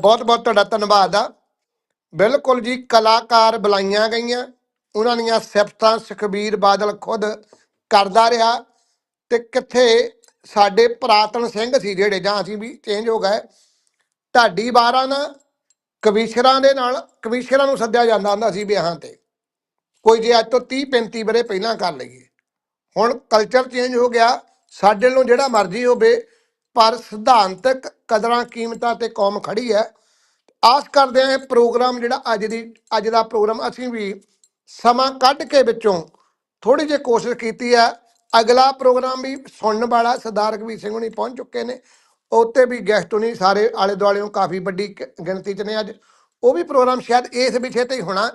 ਬਹੁਤ ਬਹੁਤ ਤੁਹਾਡਾ ਧੰਨਵਾਦ ਆ। ਬਿਲਕੁਲ ਜੀ, ਕਲਾਕਾਰ ਬੁਲਾਈਆਂ ਗਈਆਂ। ਉਹਨਾਂ ਦੀਆਂ ਸਿਫਤਾਂ ਸੁਖਬੀਰ ਬਾਦਲ ਖੁਦ ਕਰਦਾ ਰਿਹਾ ਤੇ ਕਿੱਥੇ ਸਾਡੇ ਪ੍ਰਾਤਨ ਸਿੰਘ ਸੀ ਜਿਹੜੇ, ਜਾਂ ਅਸੀਂ ਵੀ ਚੇਂਜ ਹੋ ਗਏ, ਢਾਡੀ ਬਾਰਾਂ ਨਾ ਕਵੀਸ਼ਰਾਂ ਦੇ ਨਾਲ, ਕਵੀਸ਼ਰਾਂ ਨੂੰ ਸੱਦਿਆ ਜਾਂਦਾ ਹੁੰਦਾ ਸੀ ਵਿਆਹਾਂ ਤੇ। ਕੋਈ ਜੇ ਅੱਜ ਤੋਂ 30 35 ਬਰੇ ਪਹਿਲਾਂ ਕਰ ਲਈਏ। ਹੁਣ ਕਲਚਰ ਚੇਂਜ ਹੋ ਗਿਆ, ਸਾਡੇ ਨੂੰ ਜਿਹੜਾ ਮਰਜ਼ੀ ਹੋਵੇ, ਪਰ ਸਿਧਾਂਤਕ ਕਦਰਾਂ, ਕੀਮਤਾਂ ਤੇ ਕੌਮ ਖੜੀ ਹੈ। ਆਸ ਕਰਦੇ ਹਾਂ ਇਹ ਪ੍ਰੋਗਰਾਮ ਜਿਹੜਾ ਅੱਜ ਦੀ, ਅੱਜ ਦਾ ਪ੍ਰੋਗਰਾਮ, ਅਸੀਂ ਵੀ ਸਮਾਂ ਕੱਢ ਕੇ ਵਿੱਚੋਂ ਥੋੜੀ ਜਿਹੀ ਕੋਸ਼ਿਸ਼ ਕੀਤੀ ਹੈ। ਅਗਲਾ ਪ੍ਰੋਗਰਾਮ ਵੀ ਸੁਣਨ ਵਾਲਾ ਸਰਦਾਰ ਕਬੀਰ ਸਿੰਘ ਹੁਣੀ ਪਹੁੰਚ ਚੁੱਕੇ ਨੇ। ਉੱਤੇ ਵੀ ਗੈਸਟ ਹੁਣੀ ਸਾਰੇ ਆਲੇ ਦੁਆਲਿਓਂ ਕਾਫੀ ਵੱਡੀ ਗਿਣਤੀ 'ਚ ਨੇ ਅੱਜ। ਉਹ ਵੀ ਪ੍ਰੋਗਰਾਮ ਸ਼ਾਇਦ ਇਸ ਵਿਸ਼ੇ ਤੇ ਹੀ ਹੋਣਾ।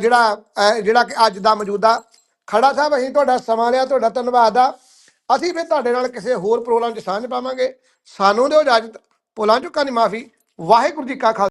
ਜਿਹੜਾ ਜਿਹੜਾ ਕਿ ਅੱਜ ਦਾ ਮੌਜੂਦਾ ਖੜਾ ਸਾਹਿਬ, ਅਸੀਂ ਤੁਹਾਡਾ ਸਮਾਂ ਲਿਆ, ਤੁਹਾਡਾ ਧੰਨਵਾਦ ਆ। ਅਸੀਂ ਫਿਰ ਤੁਹਾਡੇ ਨਾਲ ਕਿਸੇ ਹੋਰ ਪ੍ਰੋਗਰਾਮ 'ਚ ਸਾਂਝ ਪਾਵਾਂਗੇ। ਸਾਨੂੰ ਦਿਓ ਇਜਾਜ਼ਤ। ਭੁੱਲਾਂ ਚੁੱਕਾ ਦੀ ਮਾਫੀ। ਵਾਹਿਗੁਰੂ ਜੀ ਕਾ ਖਾਲਸਾ।